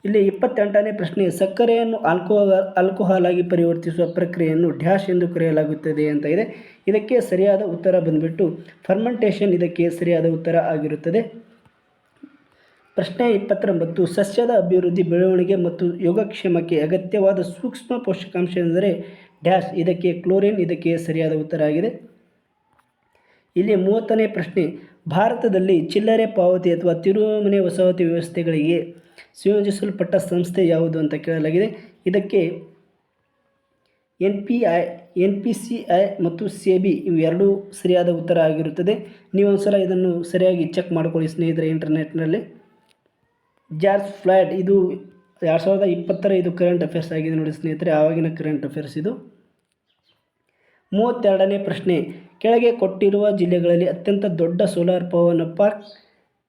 ಇಲ್ಲಿ ಇಪ್ಪತ್ತೆಂಟನೇ ಪ್ರಶ್ನೆ, ಸಕ್ಕರೆಯನ್ನು ಆಲ್ಕೋಹಾಲ್ ಆಲ್ಕೋಹಾಲ್ ಆಗಿ ಪರಿವರ್ತಿಸುವ ಪ್ರಕ್ರಿಯೆಯನ್ನು ಡ್ಯಾಶ್ ಎಂದು ಕರೆಯಲಾಗುತ್ತದೆ ಅಂತ ಇದೆ. ಇದಕ್ಕೆ ಸರಿಯಾದ ಉತ್ತರ ಬಂದ್ಬಿಟ್ಟು ಫರ್ಮೆಂಟೇಷನ್ ಇದಕ್ಕೆ ಸರಿಯಾದ ಉತ್ತರ ಆಗಿರುತ್ತದೆ. ಪ್ರಶ್ನೆ ಇಪ್ಪತ್ತೊಂಬತ್ತು, ಸಸ್ಯದ ಅಭಿವೃದ್ಧಿ, ಬೆಳವಣಿಗೆ ಮತ್ತು ಯೋಗಕ್ಷೇಮಕ್ಕೆ ಅಗತ್ಯವಾದ ಸೂಕ್ಷ್ಮ ಪೋಷಕಾಂಶ ಎಂದರೆ ಡ್ಯಾಶ್. ಇದಕ್ಕೆ ಕ್ಲೋರಿನ್, ಇದಕ್ಕೆ ಸರಿಯಾದ ಉತ್ತರ ಆಗಿದೆ. ಇಲ್ಲಿ ಮೂವತ್ತನೇ ಪ್ರಶ್ನೆ, ಭಾರತದಲ್ಲಿ ಚಿಲ್ಲರೆ ಪಾವತಿ ಅಥವಾ ತಿರುಮನೆ ವಸಾಹತಿ ವ್ಯವಸ್ಥೆಗಳಿಗೆ ಸಂಯೋಜಿಸಲ್ಪಟ್ಟ ಸಂಸ್ಥೆ ಯಾವುದು ಅಂತ ಕೇಳಲಾಗಿದೆ. ಇದಕ್ಕೆ N P I, N P C I ಮತ್ತು ಸೆಬಿ ಇವು ಎರಡೂ ಸರಿಯಾದ ಉತ್ತರ ಆಗಿರುತ್ತದೆ. ನೀವು ಒಂದ್ಸಲ ಇದನ್ನು ಸರಿಯಾಗಿ ಚೆಕ್ ಮಾಡಿಕೊಳ್ಳಿ ಸ್ನೇಹಿತರೆ ಇಂಟರ್ನೆಟ್ನಲ್ಲಿ. ಜಾರ್ಜ್ ಫ್ಲಾಟ್ ಇದು ಎರಡು ಸಾವಿರದ ಇಪ್ಪತ್ತರ ಇದು ಕರೆಂಟ್ ಅಫೇರ್ಸ್ ಆಗಿದೆ ನೋಡಿ ಸ್ನೇಹಿತರೆ, ಆವಾಗಿನ ಕರೆಂಟ್ ಅಫೇರ್ಸ್ ಇದು. ಮೂವತ್ತೆರಡನೇ ಪ್ರಶ್ನೆ, ಕೆಳಗೆ ಕೊಟ್ಟಿರುವ ಜಿಲ್ಲೆಗಳಲ್ಲಿ ಅತ್ಯಂತ ದೊಡ್ಡ ಸೋಲಾರ್ ಪವನ್ ಪಾರ್ಕ್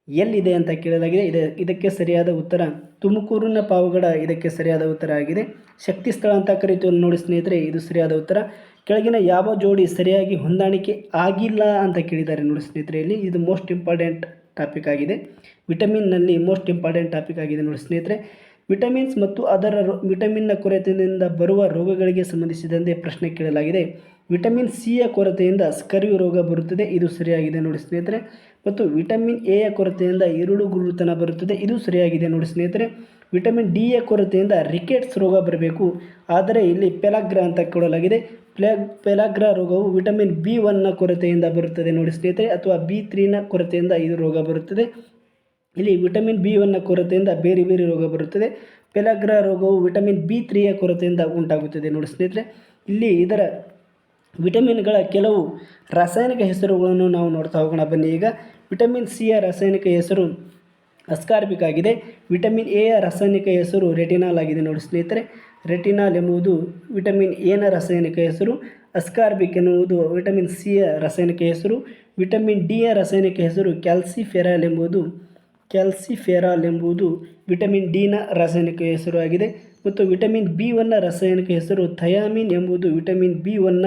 ಎಲ್ಲಿದೆ ಅಂತ ಕೇಳಲಾಗಿದೆ ಇದೆ, ಇದಕ್ಕೆ ಸರಿಯಾದ ಉತ್ತರ ತುಮಕೂರಿನ ಪಾವಗಡ, ಇದಕ್ಕೆ ಸರಿಯಾದ ಉತ್ತರ ಆಗಿದೆ. ಶಕ್ತಿ ಸ್ಥಳ ಅಂತ ಕರೀತೀವಿ ನೋಡಿ ಸ್ನೇಹಿತರೆ, ಇದು ಸರಿಯಾದ ಉತ್ತರ. ಕೆಳಗಿನ ಯಾವ ಜೋಡಿ ಸರಿಯಾಗಿ ಹೊಂದಾಣಿಕೆ ಆಗಿಲ್ಲ ಅಂತ ಕೇಳಿದ್ದಾರೆ ನೋಡಿ ಸ್ನೇಹಿತರೆ, ಇಲ್ಲಿ ಇದು ಮೋಸ್ಟ್ ಇಂಪಾರ್ಟೆಂಟ್ ಟಾಪಿಕ್ ಆಗಿದೆ. ವಿಟಮಿನ್ನಲ್ಲಿ ಮೋಸ್ಟ್ ಇಂಪಾರ್ಟೆಂಟ್ ಟಾಪಿಕ್ ಆಗಿದೆ ನೋಡಿ ಸ್ನೇಹಿತರೆ. ವಿಟಮಿನ್ಸ್ ಮತ್ತು ಅದರ ವಿಟಮಿನ್ನ ಕೊರತೆಯಿಂದ ಬರುವ ರೋಗಗಳಿಗೆ ಸಂಬಂಧಿಸಿದಂತೆ ಪ್ರಶ್ನೆ ಕೇಳಲಾಗಿದೆ. ವಿಟಮಿನ್ ಸಿಯ ಕೊರತೆಯಿಂದ ಸ್ಕರ್ವಿ ರೋಗ ಬರುತ್ತದೆ, ಇದು ಸರಿಯಾಗಿದೆ ನೋಡಿ ಸ್ನೇಹಿತರೆ. ಮತ್ತು ವಿಟಮಿನ್ ಎಯ ಕೊರತೆಯಿಂದ ಇರುಳು ಗುರುತನ ಬರುತ್ತದೆ, ಇದು ಸರಿಯಾಗಿದೆ ನೋಡಿ ಸ್ನೇಹಿತರೆ. ವಿಟಮಿನ್ ಡಿ ಯ ಕೊರತೆಯಿಂದ ರಿಕೆಟ್ಸ್ ರೋಗ ಬರಬೇಕು, ಆದರೆ ಇಲ್ಲಿ ಪೆಲಾಗ್ರ ಅಂತ ಕೊಡಲಾಗಿದೆ. ಪ್ಲಾಗ್ ಪೆಲಾಗ್ರ ರೋಗವು ವಿಟಮಿನ್ ಬಿ ಒನ್ನ ಕೊರತೆಯಿಂದ ಬರುತ್ತದೆ. ನೋಡಿ ಸ್ನೇಹಿತರೆ, ಅಥವಾ ಬಿ ತ್ರೀನ ಕೊರತೆಯಿಂದ ಇದು ರೋಗ ಬರುತ್ತದೆ. ಇಲ್ಲಿ ವಿಟಮಿನ್ ಬಿ ಒನ್ನ ಕೊರತೆಯಿಂದ ಬೇರೆ ಬೇರೆ ರೋಗ ಬರುತ್ತದೆ. ಪೆಲಾಗ್ರ ರೋಗವು ವಿಟಮಿನ್ ಬಿ ತ್ರೀಯ ಕೊರತೆಯಿಂದ ಉಂಟಾಗುತ್ತದೆ. ನೋಡಿ ಸ್ನೇಹಿತರೆ, ಇಲ್ಲಿ ಇದರ ವಿಟಮಿನ್ಗಳ ಕೆಲವು ರಾಸಾಯನಿಕ ಹೆಸರುಗಳನ್ನು ನಾವು ನೋಡ್ತಾ ಹೋಗೋಣ. ಬನ್ನಿ ಈಗ. ವಿಟಮಿನ್ ಸಿಯ ರಾಸಾಯನಿಕ ಹೆಸರು ಅಸ್ಕಾರ್ಬಿಕ್ ಆಗಿದೆ. ವಿಟಮಿನ್ ಎಯ ರಾಸಾಯನಿಕ ಹೆಸರು ರೆಟಿನಾಲ್ ಆಗಿದೆ. ನೋಡಿ ಸ್ನೇಹಿತರೆ ರೆಟಿನಾಲ್ ಎಂಬುದು ವಿಟಮಿನ್ ಎನ ರಾಸಾಯನಿಕ ಹೆಸರು, ಅಸ್ಕಾರ್ಬಿಕ್ ಎನ್ನುವುದು ವಿಟಮಿನ್ ಸಿಯ ರಾಸಾಯನಿಕ ಹೆಸರು, ವಿಟಮಿನ್ ಡಿಯ ರಾಸಾಯನಿಕ ಹೆಸರು ಕ್ಯಾಲ್ಸಿಫೆರಾಲ್ ಎಂಬುದು ಕ್ಯಾಲ್ಸಿಫೆರಾಲ್ ಎಂಬುದು ವಿಟಮಿನ್ ಡಿನ ರಾಸಾಯನಿಕ ಹೆಸರು ಆಗಿದೆ. ಮತ್ತು ವಿಟಮಿನ್ ಬಿ ಒನ್ನ ರಾಸಾಯನಿಕ ಹೆಸರು ಥಯಾಮಿನ್ ಎಂಬುದು ವಿಟಮಿನ್ ಬಿ ಒನ್ನ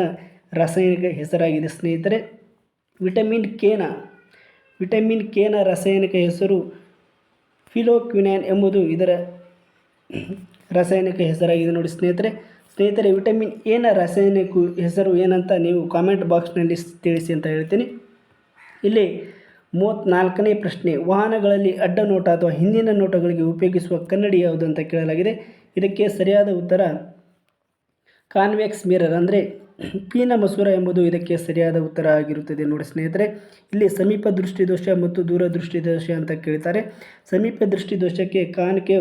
ರಾಸಾಯನಿಕ ಹೆಸರಾಗಿದೆ. ಸ್ನೇಹಿತರೆ, ವಿಟಮಿನ್ ಕೆನ ವಿಟಮಿನ್ ಕೆನ ರಾಸಾಯನಿಕ ಹೆಸರು ಫಿಲೋಕ್ವಿನಾನ್ ಎಂಬುದು ಇದರ ರಾಸಾಯನಿಕ ಹೆಸರಾಗಿದೆ ನೋಡಿ ಸ್ನೇಹಿತರೆ. ಸ್ನೇಹಿತರೆ, ವಿಟಮಿನ್ ಎನ ರಾಸಾಯನಿಕ ಹೆಸರು ಏನಂತ ನೀವು ಕಾಮೆಂಟ್ ಬಾಕ್ಸ್ನಲ್ಲಿ ತಿಳಿಸಿ ಅಂತ ಹೇಳ್ತೀನಿ. ಇಲ್ಲಿ ಮೂವತ್ತ್ನಾಲ್ಕನೇ ಪ್ರಶ್ನೆ, ವಾಹನಗಳಲ್ಲಿ ಅಡ್ಡ ನೋಟ ಅಥವಾ ಹಿಂದಿನ ನೋಟಗಳಿಗೆ ಉಪಯೋಗಿಸುವ ಕನ್ನಡಿ ಯಾವುದು ಅಂತ ಕೇಳಲಾಗಿದೆ. ಇದಕ್ಕೆ ಸರಿಯಾದ ಉತ್ತರ ಕಾನ್ವೆಕ್ಸ್ ಮಿರರ್ ಅಂದರೆ ಪೀನ ಮಸೂರ ಎಂಬುದು ಇದಕ್ಕೆ ಸರಿಯಾದ ಉತ್ತರ ಆಗಿರುತ್ತದೆ ನೋಡಿ ಸ್ನೇಹಿತರೆ. ಇಲ್ಲಿ ಸಮೀಪ ದೃಷ್ಟಿ ದೋಷ ಮತ್ತು ದೂರದೃಷ್ಟಿದೋಷ ದೃಷ್ಟಿ ದೋಷ ಅಂತ ಕೇಳ್ತಾರೆ. ಸಮೀಪ ದೃಷ್ಟಿ ದೋಷಕ್ಕೆ ಕಾನ್ಕೆ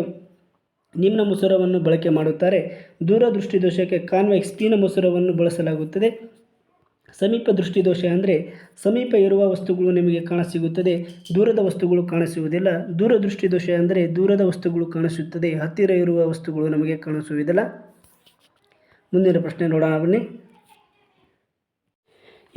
ನಿಮ್ನ ಮೊಸರವನ್ನು ಬಳಕೆ ಮಾಡುತ್ತಾರೆ. ದೂರದೃಷ್ಟಿ ದೋಷಕ್ಕೆ ಕಾನ್ವೆಕ್ಸ್ ಪೀನ ಮೊಸರವನ್ನು ಬಳಸಲಾಗುತ್ತದೆ. ಸಮೀಪ ದೃಷ್ಟಿ ದೋಷ ಅಂದರೆ ಸಮೀಪ ಇರುವ ವಸ್ತುಗಳು ನಿಮಗೆ ಕಾಣಸಿಗುತ್ತದೆ, ದೂರದ ವಸ್ತುಗಳು ಕಾಣಿಸುವುದಿಲ್ಲ ದೂರದೃಷ್ಟಿ ದೋಷ ಅಂದರೆ ದೂರದ ವಸ್ತುಗಳು ಕಾಣಿಸುತ್ತದೆ ಹತ್ತಿರ ಇರುವ ವಸ್ತುಗಳು ನಮಗೆ ಕಾಣಿಸುವುದಿಲ್ಲ ಮುಂದಿನ ಪ್ರಶ್ನೆ ನೋಡೋಣ ಬನ್ನಿ.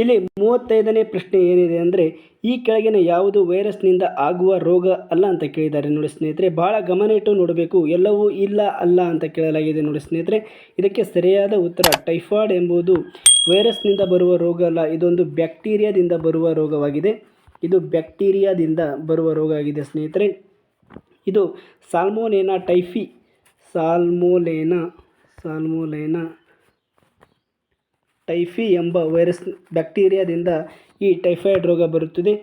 ಇಲ್ಲಿ ಮೂವತ್ತೈದನೇ ಪ್ರಶ್ನೆ ಏನಿದೆ ಅಂದರೆ, ಈ ಕೆಳಗಿನ ಯಾವುದು ವೈರಸ್ನಿಂದ ಆಗುವ ರೋಗ ಅಲ್ಲ ಅಂತ ಕೇಳಿದ್ದಾರೆ. ನೋಡಿ ಸ್ನೇಹಿತರೆ ಭಾಳ ಗಮನ ಇಟ್ಟು ನೋಡಬೇಕು. ಎಲ್ಲವೂ ಇಲ್ಲ, ಅಲ್ಲ ಅಂತ ಕೇಳಲಾಗಿದೆ. ನೋಡಿ ಸ್ನೇಹಿತರೆ, ಇದಕ್ಕೆ ಸರಿಯಾದ ಉತ್ತರ ಟೈಫಾಯ್ಡ್ ಎಂಬುದು ವೈರಸ್ನಿಂದ ಬರುವ ರೋಗ ಅಲ್ಲ, ಇದೊಂದು ಬ್ಯಾಕ್ಟೀರಿಯಾದಿಂದ ಬರುವ ರೋಗವಾಗಿದೆ. ಇದು ಬ್ಯಾಕ್ಟೀರಿಯಾದಿಂದ ಬರುವ ರೋಗ ಆಗಿದೆ ಸ್ನೇಹಿತರೆ. ಇದು salmonella typhi, salmonella salmonella typhi ಎಂಬ ವೈರಸ್ ಬ್ಯಾಕ್ಟೀರಿಯಾದಿಂದ ಈ ಟೈಫಾಯ್ಡ್ ರೋಗ ಬರುತ್ತದೆ.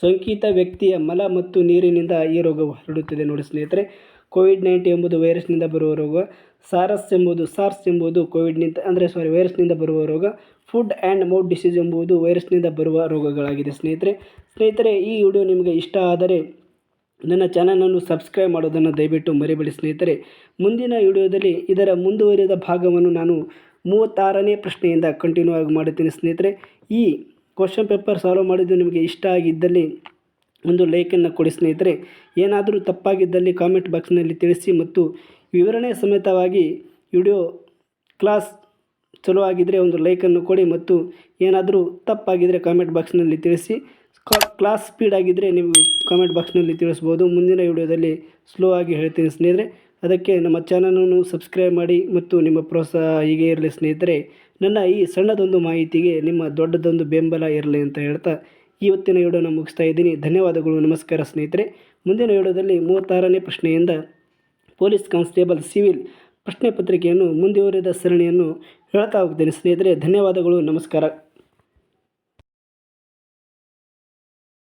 ಸೋಂಕಿತ ವ್ಯಕ್ತಿಯ ಮಲ ಮತ್ತು ನೀರಿನಿಂದ ಈ ರೋಗವು ಹರಡುತ್ತದೆ. ನೋಡಿ ಸ್ನೇಹಿತರೆ, ಕೋವಿಡ್ ನೈನ್ಟೀನ್ ಎಂಬುದು ವೈರಸ್ನಿಂದ ಬರುವ ರೋಗ, ಸಾರಸ್ ಎಂಬುದು ಸಾರ್ಸ್ ಎಂಬುದು ಕೋವಿಡ್ನಿಂದ ಅಂದರೆ ಸಾರಿ ವೈರಸ್ನಿಂದ ಬರುವ ರೋಗ, ಫುಡ್ ಆ್ಯಂಡ್ ಮೌತ್ ಡಿಸೀಸ್ ಎಂಬುದು ವೈರಸ್ನಿಂದ ಬರುವ ರೋಗಗಳಾಗಿದೆ ಸ್ನೇಹಿತರೆ. ಸ್ನೇಹಿತರೆ, ಈ ವಿಡಿಯೋ ನಿಮಗೆ ಇಷ್ಟ ಆದರೆ ನನ್ನ ಚಾನಲನ್ನು ಸಬ್ಸ್ಕ್ರೈಬ್ ಮಾಡೋದನ್ನು ದಯವಿಟ್ಟು ಮರಿಬೇಡಿ ಸ್ನೇಹಿತರೆ. ಮುಂದಿನ ವಿಡಿಯೋದಲ್ಲಿ ಇದರ ಮುಂದುವರಿದ ಭಾಗವನ್ನು ನಾನು ಮೂವತ್ತಾರನೇ ಪ್ರಶ್ನೆಯಿಂದ ಕಂಟಿನ್ಯೂ ಆಗಿ ಮಾಡುತ್ತೇನೆ ಸ್ನೇಹಿತರೆ. ಈ ಕ್ವಶನ್ ಪೇಪರ್ ಸಾಲ್ವ್ ಮಾಡಿದ್ದು ನಿಮಗೆ ಇಷ್ಟ ಆಗಿದ್ದಲ್ಲಿ ಒಂದು ಲೈಕನ್ನು ಕೊಡಿ ಸ್ನೇಹಿತರೆ. ಏನಾದರೂ ತಪ್ಪಾಗಿದ್ದಲ್ಲಿ ಕಾಮೆಂಟ್ ಬಾಕ್ಸ್ನಲ್ಲಿ ತಿಳಿಸಿ ಮತ್ತು ವಿವರಣೆ ಸಮೇತವಾಗಿ ವಿಡಿಯೋ ಕ್ಲಾಸ್ ಚಲೋ ಆಗಿದ್ದರೆ ಒಂದು ಲೈಕನ್ನು ಕೊಡಿ ಮತ್ತು ಏನಾದರೂ ತಪ್ಪಾಗಿದ್ದರೆ ಕಾಮೆಂಟ್ ಬಾಕ್ಸ್ನಲ್ಲಿ ತಿಳಿಸಿ. ಕ್ಲಾಸ್ ಸ್ಪೀಡ್ ಆಗಿದ್ದರೆ ನೀವು ಕಾಮೆಂಟ್ ಬಾಕ್ಸ್ನಲ್ಲಿ ತಿಳಿಸ್ಬೋದು. ಮುಂದಿನ ವಿಡಿಯೋದಲ್ಲಿ ಸ್ಲೋ ಆಗಿ ಹೇಳ್ತೀನಿ ಸ್ನೇಹಿತರೆ. ಅದಕ್ಕೆ ನಮ್ಮ ಚಾನಲನ್ನು ಸಬ್ಸ್ಕ್ರೈಬ್ ಮಾಡಿ ಮತ್ತು ನಿಮ್ಮ ಪ್ರೋತ್ಸಾಹ ಹೀಗೆ ಇರಲಿ ಸ್ನೇಹಿತರೆ, ನನ್ನ ಈ ಸಣ್ಣದೊಂದು ಮಾಹಿತಿಗೆ ನಿಮ್ಮ ದೊಡ್ಡದೊಂದು ಬೆಂಬಲ ಇರಲಿ ಅಂತ ಹೇಳ್ತಾ ಇವತ್ತಿನ ವಿಡಿಯೋನ ಮುಗಿಸ್ತಾ ಇದ್ದೀನಿ. ಧನ್ಯವಾದಗಳು. ನಮಸ್ಕಾರ ಸ್ನೇಹಿತರೆ. ಮುಂದಿನ ವಿಡಿಯೋದಲ್ಲಿ ಮೂವತ್ತಾರನೇ ಪ್ರಶ್ನೆಯಿಂದ ಪೊಲೀಸ್ ಕಾನ್ಸ್ಟೇಬಲ್ ಸಿವಿಲ್ ಪ್ರಶ್ನೆ ಪತ್ರಿಕೆಯನ್ನು ಮುಂದುವರಿದ ಸರಣಿಯನ್ನು ಹೇಳ್ತಾ ಹೋಗ್ತೇನೆ ಸ್ನೇಹಿತರೆ. ಧನ್ಯವಾದಗಳು. ನಮಸ್ಕಾರ.